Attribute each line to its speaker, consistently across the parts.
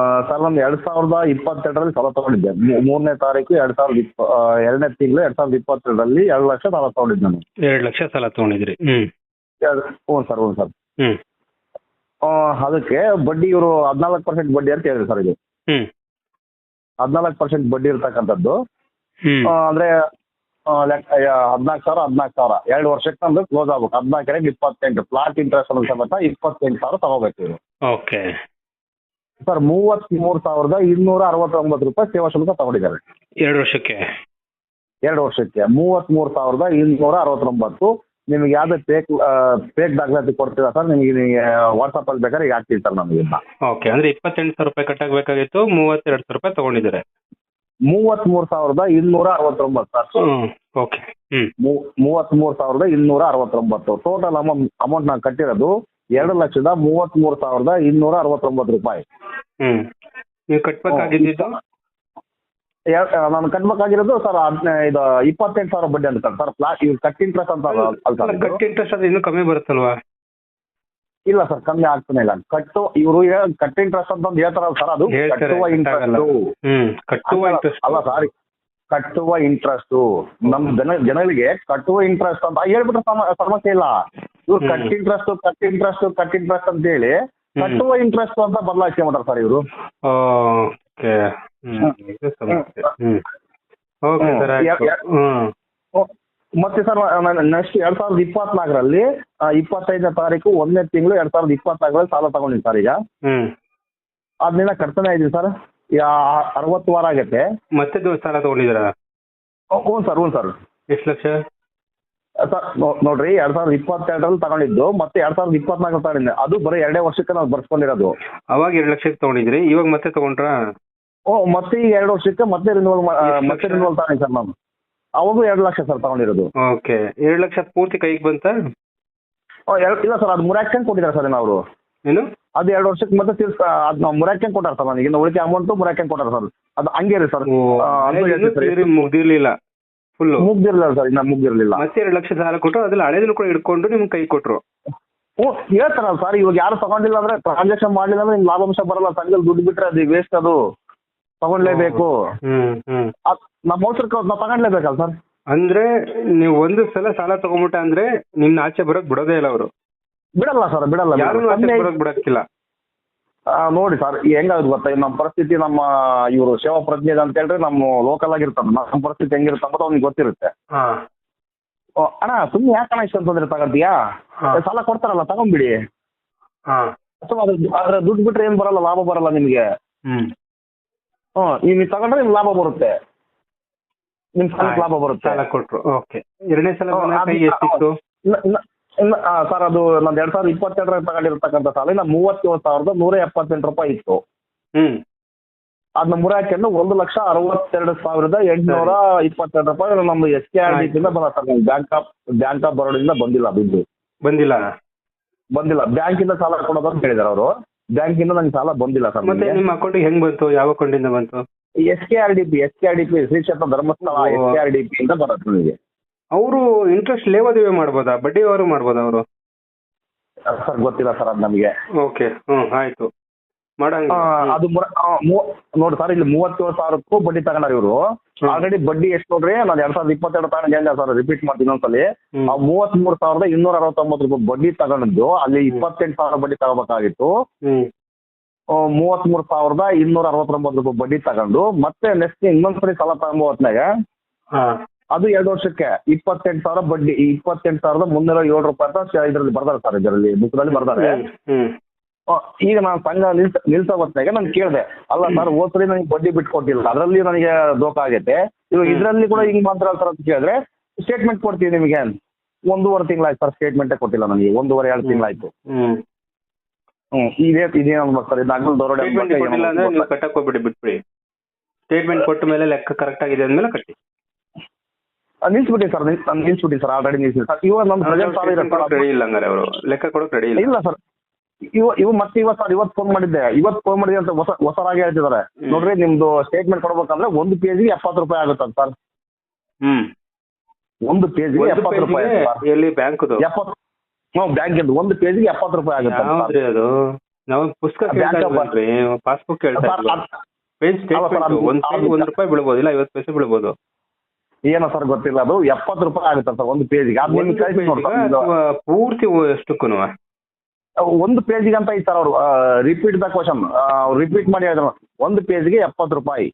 Speaker 1: Sir ನಾನು ಎರಡ್ ಸಾವಿರದ ಇಪ್ಪತ್ತೆರಡರಲ್ಲಿ ಸಾಲ ತಗೊಂಡಿದ್ದೆ. ಮೂರನೇ ತಾರೀಕು ಎರಡ್ ಸಾವಿರದ ಇಪ್ಪ ಎರಡನೇ ತಿಂಗಳು ಎರಡ್ ಸಾವಿರದ ಇಪ್ಪತ್ತೆರಡರಲ್ಲಿ ಎರಡು ಲಕ್ಷ ಸಾಲ ತಗೊಂಡಿದ್ದೆ ನಾನು.
Speaker 2: ಎರಡು ಲಕ್ಷ ಸಾಲ ತಗೊಂಡಿದ್ರಿ. ಹ್ಮ್.
Speaker 1: ಎರಡ್- ಹ್ಞೂ ಸರ್ ಹ್ಞೂ ಸರ್.
Speaker 2: ಹ್ಮ್.
Speaker 1: ಅದಕ್ಕೆ ಬಡ್ಡಿ ಇವರು ಹದಿನಾಲ್ಕು ಪರ್ಸೆಂಟ್ ಬಡ್ಡಿ ಅಂತ ಹೇಳಿದ್ರು ಸರ್ ಇದು.
Speaker 2: ಹ್ಮ್.
Speaker 1: ಹದಿನಾಲ್ಕು ಪರ್ಸೆಂಟ್ ಬಡ್ಡಿ ಇರ್ತಕ್ಕಂಥದ್ದು.
Speaker 2: ಹ್ಮ್.
Speaker 1: ಅಂದ್ರೆ ಹದಿನಾಲ್ಕು ಸಾವಿರ ಹದಿನಾಲ್ಕು ಸಾವಿರ. ಎರಡು ವರ್ಷಕ್ಕೆ ನಮ್ದು ಕ್ಲೋಸ್ ಆಗ್ಬೇಕು. ಹದಿನಾಲ್ಕರಿಂದ ಇಪ್ಪತ್ತೆಂಟು. ಫ್ಲಾಟ್ ಇಂಟ್ರೆಸ್ಟ್ ಅನ್ನೋ ಸಮೇತ ಇಪ್ಪತ್ತೆಂಟು ಸಾವಿರ ತಗೋಬೇಕು ಇವರು.
Speaker 2: ಓಕೆ.
Speaker 1: ಸರ್ ಮೂವತ್ತ್ಮೂರು ಸಾವಿರದ ಇನ್ನೂರ ಅರವತ್ತೊಂಬತ್ತು ರೂಪಾಯಿ ಸೇವಾ ಶುಲ್ಕ ತಗೊಂಡಿದ್ದಾರೆ.
Speaker 2: ಎರಡು ವರ್ಷಕ್ಕೆ?
Speaker 1: ಎರಡು ವರ್ಷಕ್ಕೆ. ಮೂವತ್ತ್ಮೂರು ಸಾವಿರದ ಇನ್ನೂರ ಅರವತ್ತೊಂಬತ್ತು. ನಿಮಗೆ ಯಾವ್ದು ಫೇಕ್ ಫೇಕ್ ದಾಖಲಾತಿ ಕೊಡ್ತೀರಾ ಸರ್? ನಿಮಗೆ ವಾಟ್ಸಪ್ ಅಲ್ಲಿ ಬೇಕಾದ್ರೆ ಈಗ ಹಾಕ್ತೀವಿ ಸರ್ ನಮಗೆ
Speaker 2: ಓಕೆ ಅಂದ್ರೆ ಇಪ್ಪತ್ತೆಂಟು ಸಾವಿರ ರೂಪಾಯಿ ಕಟ್ಟಾಗಬೇಕಾಗಿತ್ತು ಮೂವತ್ತೆರಡು ಸಾವಿರ ರೂಪಾಯಿ ತಗೊಂಡಿದ್ದಾರೆ.
Speaker 1: ಮೂವತ್ತ್ಮೂರು ಸಾವಿರದ ಇನ್ನೂರ ಅರವತ್ತೊಂಬತ್ತು ಸರ್.
Speaker 2: ಓಕೆ ಹ್ಮ್.
Speaker 1: ಮೂ- ಮೂವತ್ತ್ಮೂರು ಸಾವಿರದ ಇನ್ನೂರ ಅರವತ್ತೊಂಬತ್ತು. ಟೋಟಲ್ ಅಮೌಂಟ್ ಅಮೌಂಟ್ ನಾವು ಕಟ್ಟಿರೋದು ಎರಡು ಲಕ್ಷದ ಮೂವತ್ತ್ಮೂರು ಸಾವಿರದ ಇನ್ನೂರ ಅರವತ್ತೊಂಬತ್ತು ರೂಪಾಯಿ.
Speaker 2: ಹ್ಮ್. ನೀವು ಕಟ್ಬೇಕಾಗಿದ್ದು
Speaker 1: ನಾನು ಕಟ್ಬೇಕಾಗಿರೋದು ಸರ್ ಇದು ಇಪ್ಪತ್ತೆಂಟು ಸಾವಿರ ಬಡ್ಡಿ ಅಂತ ಸರ್ ಫ್ಲಾಟ್ ಇವ್ ಕಟ್ ಇಂಟ್ರೆಸ್ಟ್ ಅಂತ ಅಲ್ಲ ಅಲ್ಲ ಸರ್ ಇದು.
Speaker 2: ಕಟ್ ಇಂಟ್ರೆಸ್ಟ್ ಇನ್ನು ಇನ್ನೂ ಕಮ್ಮಿ ಬರುತ್ತಲ್ವಾ?
Speaker 1: ಇಲ್ಲ ಸರ್ ಕಮ್ಮಿ ಆಗ್ತಾನೆ ಇಲ್ಲ. ಕಟ್ಟು ಇವರು ಕಟ್ ಇಂಟ್ರೆಸ್ಟ್ ಅಂತ ಒಂದು ಹೇಳ್ತಾರಲ್ಲ ಸರ್ ಅದು
Speaker 2: ಹೇಳ್ತಾರೆ,
Speaker 1: ಕಟ್ಟುವ. ಇಂಟ್ರೆಸ್ಟ್
Speaker 2: ಹ್ಮ್ ಕಟ್ಟುವ ಇಂಟ್ರೆಸ್ಟ್
Speaker 1: ಅಲ್ಲ ಸಾರಿ ಕಟ್ಟುವ ಇಂಟ್ರೆಸ್ಟ್ ನಮ್ ಜನ ಜನಗಳಿಗೆ ಕಟ್ಟುವ ಇಂಟ್ರೆಸ್ಟ್ ಅಂತ ಹೇಳ್ಬಿಟ್ರೆ ಸಮ- ಸಮಸ್ಯೆ ಇಲ್ಲ. ಇವ್ರು. Cut interest cut interest cut interest ಅಂತ ಹೇಳಿ ಕಟ್ಟುವ ಇಂಟ್ರೆಸ್ಟ್ ಅಂತ ಬದಲಾಯಿಸಿ ಮಾಡ್ತಾರೆ ಸರ್ ಇವರು. ಮತ್ತೆ. ಸರ್ ನೆಕ್ಸ್ಟ್ ಎರಡ್ ಸಾವಿರದ ಇಪ್ಪತ್ನಾಲ್ಕರಲ್ಲಿ ಇಪ್ಪತ್ತೈದನೇ ತಾರೀಕು ಒಂದನೇ ತಿಂಗಳು ಎರಡ್ ಸಾವಿರದ ಇಪ್ಪತ್ನಾಲ್ಕರಲ್ಲಿ ಸಾಲ ತಗೊಂಡಿನಿ ಸರ್ ಈಗ. ಅದನ್ನ ಕಟ್ತಾನೆ ಇದೀನಿ ಸರ್ ಅರವತ್ತು ವಾರ ಆಗತ್ತೆ.
Speaker 2: ಮತ್ತೆ ಸಾಲ ತಗೊಂಡಿದ್ದೀರಾ?
Speaker 1: ಹ್ಞೂ ಸರ್ ಹ್ಞೂ ಸರ್
Speaker 2: ಎಷ್ಟು ಲಕ್ಷ?
Speaker 1: ಸರ್ ನೋಡ್ರಿ ಎರಡ್ ಸಾವಿರದ ಇಪ್ಪತ್ತೆರಡರಲ್ಲಿ ತಗೊಂಡಿದ್ದು ಮತ್ತೆ ಎರಡ್ ಸಾವಿರದ ಇಪ್ಪತ್ನಾಲ್ಕು ತಗೊಂಡಿದ್ದೆ. ಅದು ಬರೀ ಎರಡೇ ವರ್ಷಕ್ಕೆ ನಾವು ಬರ್ಸ್ಕೊಂಡಿರೋದು.
Speaker 2: ಅವಾಗ ಎರಡು ಲಕ್ಷಕ್ಕೆ ತಗೊಂಡಿದ್ರಿ ಇವಾಗ ಮತ್ತೆ ತಗೊಂಡ್ರ?
Speaker 1: ಓ ಮತ್ತೆ ಈಗ ಎರಡು ವರ್ಷಕ್ಕೆ ಮತ್ತೆ ರಿನ್ಯೂವಲ್ ಮತ್ತೆ? ರಿನ್ಯೂವಲ್ ತಗೊಂಡಿ ಸರ್ ನಾನು ಅವಾಗೂ ಎರಡು ಲಕ್ಷ ಸರ್ ತಗೊಂಡಿರೋದು.
Speaker 2: ಓಕೆ ಎರಡು ಲಕ್ಷ ಪೂರ್ತಿ ಕೈಗೆ ಬಂತಾ?
Speaker 1: ಓ, ಎರಡು ಇಲ್ಲ ಸರ್ ಅದು ಮುರಾಕ್ಷನ್ ಕೊಟ್ಟಿದ್ದಾರೆ ಸರ್ ಅವರು.
Speaker 2: ಏನು?
Speaker 1: ಅದು ಎರಡು ವರ್ಷಕ್ಕೆ ಮತ್ತೆ ತಿರ್ಸ್ ಅದು ನಾವು ಮುರಾಕ್ಷನ್ ಕೊಟ್ಟಾರ ಸರ್ ನನಗೆ ಇನ್ನು ಉಳಿಕೆ ಅಮೌಂಟ್ ಮುರಾಕ್ಷನ್ ಕೊಟ್ಟಾರ ಸರ್. ಅದು ಹಂಗೆ ರೀ ಸರ್.
Speaker 2: ಮುಗ್ದಿರ್ಲಿಲ್ಲ. ಫುಲ್ಲು
Speaker 1: ಮುಗ್ದಿರ್ಲಿಲ್ಲ ಸರ್ ಇನ್ನ ಮುಗ್ದಿರ್ಲಿಲ್ಲ.
Speaker 2: ಮತ್ತೆ ಎರಡು ಲಕ್ಷ ಸಾಲ ಕೊಟ್ಟರು ಅದ್ರಲ್ಲಿ ಹಳೇದನ್ನು ಕೂಡ ಇಟ್ಕೊಂಡು ನಿಮ್ಗೆ ಕೈ ಕೊಟ್ರು.
Speaker 1: ಓ ಹೇಳ್ತಾರಲ್ಲ ಸರ್ ಇವಾಗ ಯಾರು ತಗೊಂಡಿಲ್ಲ ಅಂದ್ರೆ ಟ್ರಾನ್ಸಾಕ್ಷನ್ ಮಾಡಲಿಲ್ಲ ಅಂದ್ರೆ ನಿಮ್ಗೆ ಲಾಭಾಂಶ ಬರಲ್ಲ ಸಂಘದಲ್ಲಿ ದುಡ್ಡು ಬಿಟ್ರೆ ಅದು ವೇಸ್ಟ್ ಅದು. ತಗೊಂಡ್ಲೇಬೇಕು.
Speaker 2: ಹ್ಮ್
Speaker 1: ಅದ್ ನಮ್ಮ ಅವಸರಕ್ಕೆ ನಾವು ತಗೊಂಡ್ಲೇಬೇಕಲ್ಲ ಸರ್?
Speaker 2: ಅಂದ್ರೆ ನೀವು ಒಂದು ಸಲ ಸಾಲ ತಗೊಂಬಿಟ್ಟ ಅಂದ್ರೆ ನಿಮ್ನ ಆಚೆ ಬರೋಕ್ ಬಿಡೋದೇ ಇಲ್ಲ ಅವರು.
Speaker 1: ಬಿಡಲ್ಲ ಸರ್ ಬಿಡಲ್ಲ
Speaker 2: ಯಾರು. ಆಚೆ ಬರೋಕ್ ಬಿಡಕ್ಕಿಲ್ಲ.
Speaker 1: ನೋಡಿ ಸರ್ ಹೆಂಗಾಗುತ್ತೆ ಗೊತ್ತಾ? ನಮ್ಮ ಪರಿಸ್ಥಿತಿ ನಮ್ಮ ಇವರು ಸೇವಾ ಪ್ರಜ್ಞೆ ಅಂತ ಹೇಳಿದ್ರೆ ನಮ್ಮ ಲೋಕಲ್ ಆಗಿರ್ತಾರೆ ನಮ್ಮ ಪರಿಸ್ಥಿತಿ ಹೆಂಗಿರುತ್ತೆ ಅಂತ ಅವ್ನಿಗೆ ಗೊತ್ತಿರುತ್ತೆ. ಅಣ್ಣ ಸುಮ್ಮನೆ ಯಾಕಣ್ಣ ಇಷ್ಟೊಂದು ತೊಂದರೆ ತಗೊಂತೀಯಾ. ಸಾಲ ಕೊಡ್ತಾರಲ್ಲ ತಗೊಂಬಿಡಿ.
Speaker 2: ಹಾ.
Speaker 1: ಸೊ ಅದ್ರ ದುಡ್ಡು ಬಿಟ್ರೆ ಏನ್ ಬರಲ್ಲ ಲಾಭ ಬರಲ್ಲ ನಿಮ್ಗೆ?
Speaker 2: ಹ್ಮ್.
Speaker 1: ನೀವು ತಗೊಂಡ್ರೆ ನಿಮ್ಗೆ ಲಾಭ ಬರುತ್ತೆ. ನಿಮ್ ಸಾಲಕ್ಕೆ ಲಾಭ ಬರುತ್ತೆ.
Speaker 2: ಕೊಟ್ರು. ಓಕೆ. ಎರಡನೇ ಸಲ
Speaker 1: ಇನ್ನ- ಸರ್ ಅದು ನಂದು ಎರಡ್ ಸಾವಿರದ ಇಪ್ಪತ್ತೆರಡರಲ್ಲಿ ತಗೊಂಡಿರ್ತಕ್ಕಂಥ ಸಾಲ ಇನ್ನು ಮೂವತ್ತೇಳು ಸಾವಿರದ ನೂರ ಎಪ್ಪತ್ತೆಂಟು ರೂಪಾಯಿ ಇತ್ತು.
Speaker 2: ಹ್ಮ್.
Speaker 1: ಅದನ್ನ ಹಾಕೊಂಡು ಒಂದು ಲಕ್ಷ ಅರವತ್ತೆರಡು ಸಾವಿರದ ಎಂಟುನೂರ ಇಪ್ಪತ್ತೆರಡು ರೂಪಾಯಿ ನಮ್ದು ಎಸ್ ಕೆ ಆರ್ ಡಿ ಇಂದ ಬಂದ sir bank of bank of ಬರೋಡಿಂದ ಬಂದಿಲ್ಲ ದುಡ್ಡು
Speaker 2: ಬಂದಿಲ್ಲ?
Speaker 1: ಬಂದಿಲ್ಲ. ಬ್ಯಾಂಕಿಂದ ಸಾಲ ಕೊಡೋದು ಅಂತ ಹೇಳಿದಾರೆ ಅವರು. ಬ್ಯಾಂಕಿಂದ ನಂಗೆ ಸಾಲ ಬಂದಿಲ್ಲ ಸರ್
Speaker 2: ಮತ್ತೆ ನಿಮ್ಮ ಅಕೌಂಟ್ ಹೆಂಗ್ ಬಂತು? ಯಾವ ಅಕೌಂಟಿಂದ ಬಂತು?
Speaker 1: S K R D P S K R D P Shri Kshetra Dharmasthala. S K R D P ಇಂದ ಬರುತ್ತೆ ನನಗೆ
Speaker 2: ಅವರು ಇಂಟ್ರೆಸ್ಟ್ ಲೇವಾದೇವಿ ಮಾಡ್ಬೋದಾ? ಬಡ್ಡಿ ಅವರು ಮಾಡ್ಬೋದಾ ಅವರು?
Speaker 1: ಸರ್ ಗೊತ್ತಿಲ್ಲ ಸರ್ ಅದು ನಮಗೆ.
Speaker 2: ಓಕೆ ಹ್ಮ್ ಆಯ್ತು. ಮಾಡಂಗ
Speaker 1: ಅದು ಮುರ- ಆ, ಮೂ- ನೋಡಿ ಸರ್ ಇಲ್ಲಿ ಮೂವತ್ತೇಳು ಸಾವಿರಕ್ಕೂ ಬಡ್ಡಿ ತಗೊಂಡಾರ ಇವರು. ಆಲ್ರೆಡಿ ಬಡ್ಡಿ ಎಷ್ಟು ನೋಡ್ರಿ ನಾನು ಎರಡ್ ಸಾವಿರದ ಇಪ್ಪತ್ತೆರಡು ತಗೊಂಡು ಸರ್ ರಿಪೀಟ್ ಮಾಡ್ತೀನಿ ಒಂದ್ಸಲಿ.
Speaker 2: ಆ
Speaker 1: ಆ ಮೂವತ್ಮೂರು ಸಾವಿರದ ಇನ್ನೂರ ಅರವತ್ತೊಂಬತ್ತು ರೂಪಾಯಿ ಬಡ್ಡಿ ತಗೊಂಡಿದ್ದು ಅಲ್ಲಿ ಇಪ್ಪತ್ತೆಂಟು ಸಾವಿರ ಬಡ್ಡಿ ತಗೋಬೇಕಾಗಿತ್ತು.
Speaker 2: ಹ್ಮ್.
Speaker 1: ಮೂರು ಸಾವಿರದ ಇನ್ನೂರ ಅರವತ್ತೊಂಬತ್ತು ರೂಪಾಯಿ ಬಡ್ಡಿ ತಗೊಂಡು ಮತ್ತೆ ನೆಕ್ಸ್ಟ್ ಇನ್ನೊಂದ್ಸರಿ ಸಾಲ ತಗೊಂಬ ಹೊತ್ನಾಗ
Speaker 2: ಹಾ.
Speaker 1: ಅದು ಎರಡು ವರ್ಷಕ್ಕೆ ಇಪ್ಪತ್ತೆಂಟು ಸಾವಿರ ಬಡ್ಡಿ ಇಪ್ಪತ್ತೆಂಟು ಸಾವಿರದ ಮುನ್ನೂರ ಏಳು ರೂಪಾಯಿ ಅಂತ ಇದರಲ್ಲಿ ಬರ್ತಾರೆ ಸರ್ ಇದರಲ್ಲಿ ಬುಕ್ದಲ್ಲಿ ಬರ್ತಾರೆ ಈಗ ನಾನು ಸಂಘ ನಿಲ್ಸ ನಿಲ್ಸೋ ಹೊತ್ನಾಗ ನಾನು ಕೇಳಿದೆ ಅಲ್ಲ ಸರ್ ಹೋದ್ ಸರಿ ನನಗೆ ಬಡ್ಡಿ ಬಿಟ್ಕೊಟ್ಟಿಲ್ಲ ಅದರಲ್ಲಿ ನನಗೆ ದೋಖ ಆಗೈತೆ. ಇವಾಗ ಇದರಲ್ಲಿ ಕೂಡ ಹಿಂಗ್ ಮಾತ್ರ ಸರ್ ಅಂತ ಕೇಳಿದ್ರೆ ಸ್ಟೇಟ್ಮೆಂಟ್ ಕೊಡ್ತೀವಿ ನಿಮಗೆ. ಒಂದೂವರೆ ತಿಂಗಳಾಯ್ತು ಸರ್ ಸ್ಟೇಟ್ಮೆಂಟೇ ಕೊಟ್ಟಿಲ್ಲ ನನಗೆ ಒಂದೂವರೆ ಎರಡು ತಿಂಗಳಾಯ್ತು
Speaker 2: ಆಯ್ತು.
Speaker 1: ಹ್ಮ್ ಇದೇ ಇದೇನು ಸರ್ ಇದು ನಗಲ್ ದರೋಡೆ
Speaker 2: ಹೋಗ್ಬಿಡಿ ಬಿಟ್ಬಿಡಿ. ಸ್ಟೇಟ್ಮೆಂಟ್ ಕೊಟ್ಟ ಮೇಲೆ ಲೆಕ್ಕ ಕರೆಕ್ಟ್ ಆಗಿದೆ ಅಂದ್ಮೇಲೆ ಕಟ್ಟಿ.
Speaker 1: ನಿಲ್ಸ್ಬಿಟ್ಟಿ ಸರ್ ನಿಲ್ಸ್ಬಿಟ್ಟಿ ಸರ್ ಆಲ್ರೆಡಿ ನಿಲ್ಸಿ ಸರ್ ಇವಾಗ ನಮ್ಮ ಇದೆ ಸರ್
Speaker 2: ರೆಡಿ ಇಲ್ಲ ಹಂಗಾರೆ ಅವರು. ಲೆಕ್ಕ ಕೊಡೋಕೆ ರೆಡಿ ಇಲ್ಲ.
Speaker 1: ಇಲ್ಲ ಸರ್. ಇವ ಇವ ಮತ್ತೆ ಇವತ್ತು ಸರ್ ಇವತ್ತು ಫೋನ್ ಮಾಡಿದ್ದೆ. ಇವತ್ತು ಫೋನ್ ಮಾಡಿದೆ ಅಂತ ಹೊಸ ಹೊಸರಾಗಿ ಹೇಳ್ತಿದ್ದಾರೆ. ನೋಡ್ರಿ ನಿಮ್ದು ಸ್ಟೇಟ್ಮೆಂಟ್ ಕೊಡ್ಬೇಕಂದ್ರೆ ಒಂದು ಪೇಜ್ಗೆ ಎಪ್ಪತ್ತು ರೂಪಾಯಿ ಆಗುತ್ತೆ ಸರ್.
Speaker 2: ಹ್ಮ್.
Speaker 1: ಒಂದು ಪೇಜ್ಗೆ ಎಪ್ಪತ್ತು ರೂಪಾಯಿ
Speaker 2: ಎಲ್ಲಿ ಬ್ಯಾಂಕ್
Speaker 1: ಎಪ್ಪತ್ತು ಹ್ಞೂ ಬ್ಯಾಂಕ್ ಒಂದು ಪೇಜ್ಗೆ ಎಪ್ಪತ್ತು ರೂಪಾಯಿ ಆಗುತ್ತೆ
Speaker 2: ಅದು? ನಾವು ಪುಸ್ತಕ ಪಾಸ್ಬುಕ್
Speaker 1: ಅದ್-
Speaker 2: ಪೇಜ್ ಒಂದ್ ರೂಪಾಯಿ ಬೀಳ್ಬೋದು. ಇಲ್ಲ ಐವತ್ತು ಪೈಸೆ ಬೀಳ್ಬೋದು.
Speaker 1: ಏನೋ ಸರ್ ಗೊತ್ತಿಲ್ಲ ಅದು ಎಪ್ಪತ್ತು ರೂಪಾಯಿ ಆಗುತ್ತೆ ಸರ್ ಒಂದು ಪೇಜಿಗೆ ಅದು ನಿಮ್ಗೆ ಕಳಿಸಿ ಇದು.
Speaker 2: ಪೂರ್ತಿ ಎಷ್ಟಕ್ಕೂ
Speaker 1: ಒಂದು ಪೇಜಿಗೆ ಅಂತ ಐತೆ ಸರ್ ಅವರು. ರಿಪೀಟ್ ದ ಕ್ವಶನ್ ರಿಪೀಟ್ ಮಾಡಿ ಹೇಳಿದ್ರು. ಒಂದು ಪೇಜ್ಗೆ ಎಪ್ಪತ್ತು ರೂಪಾಯಿ.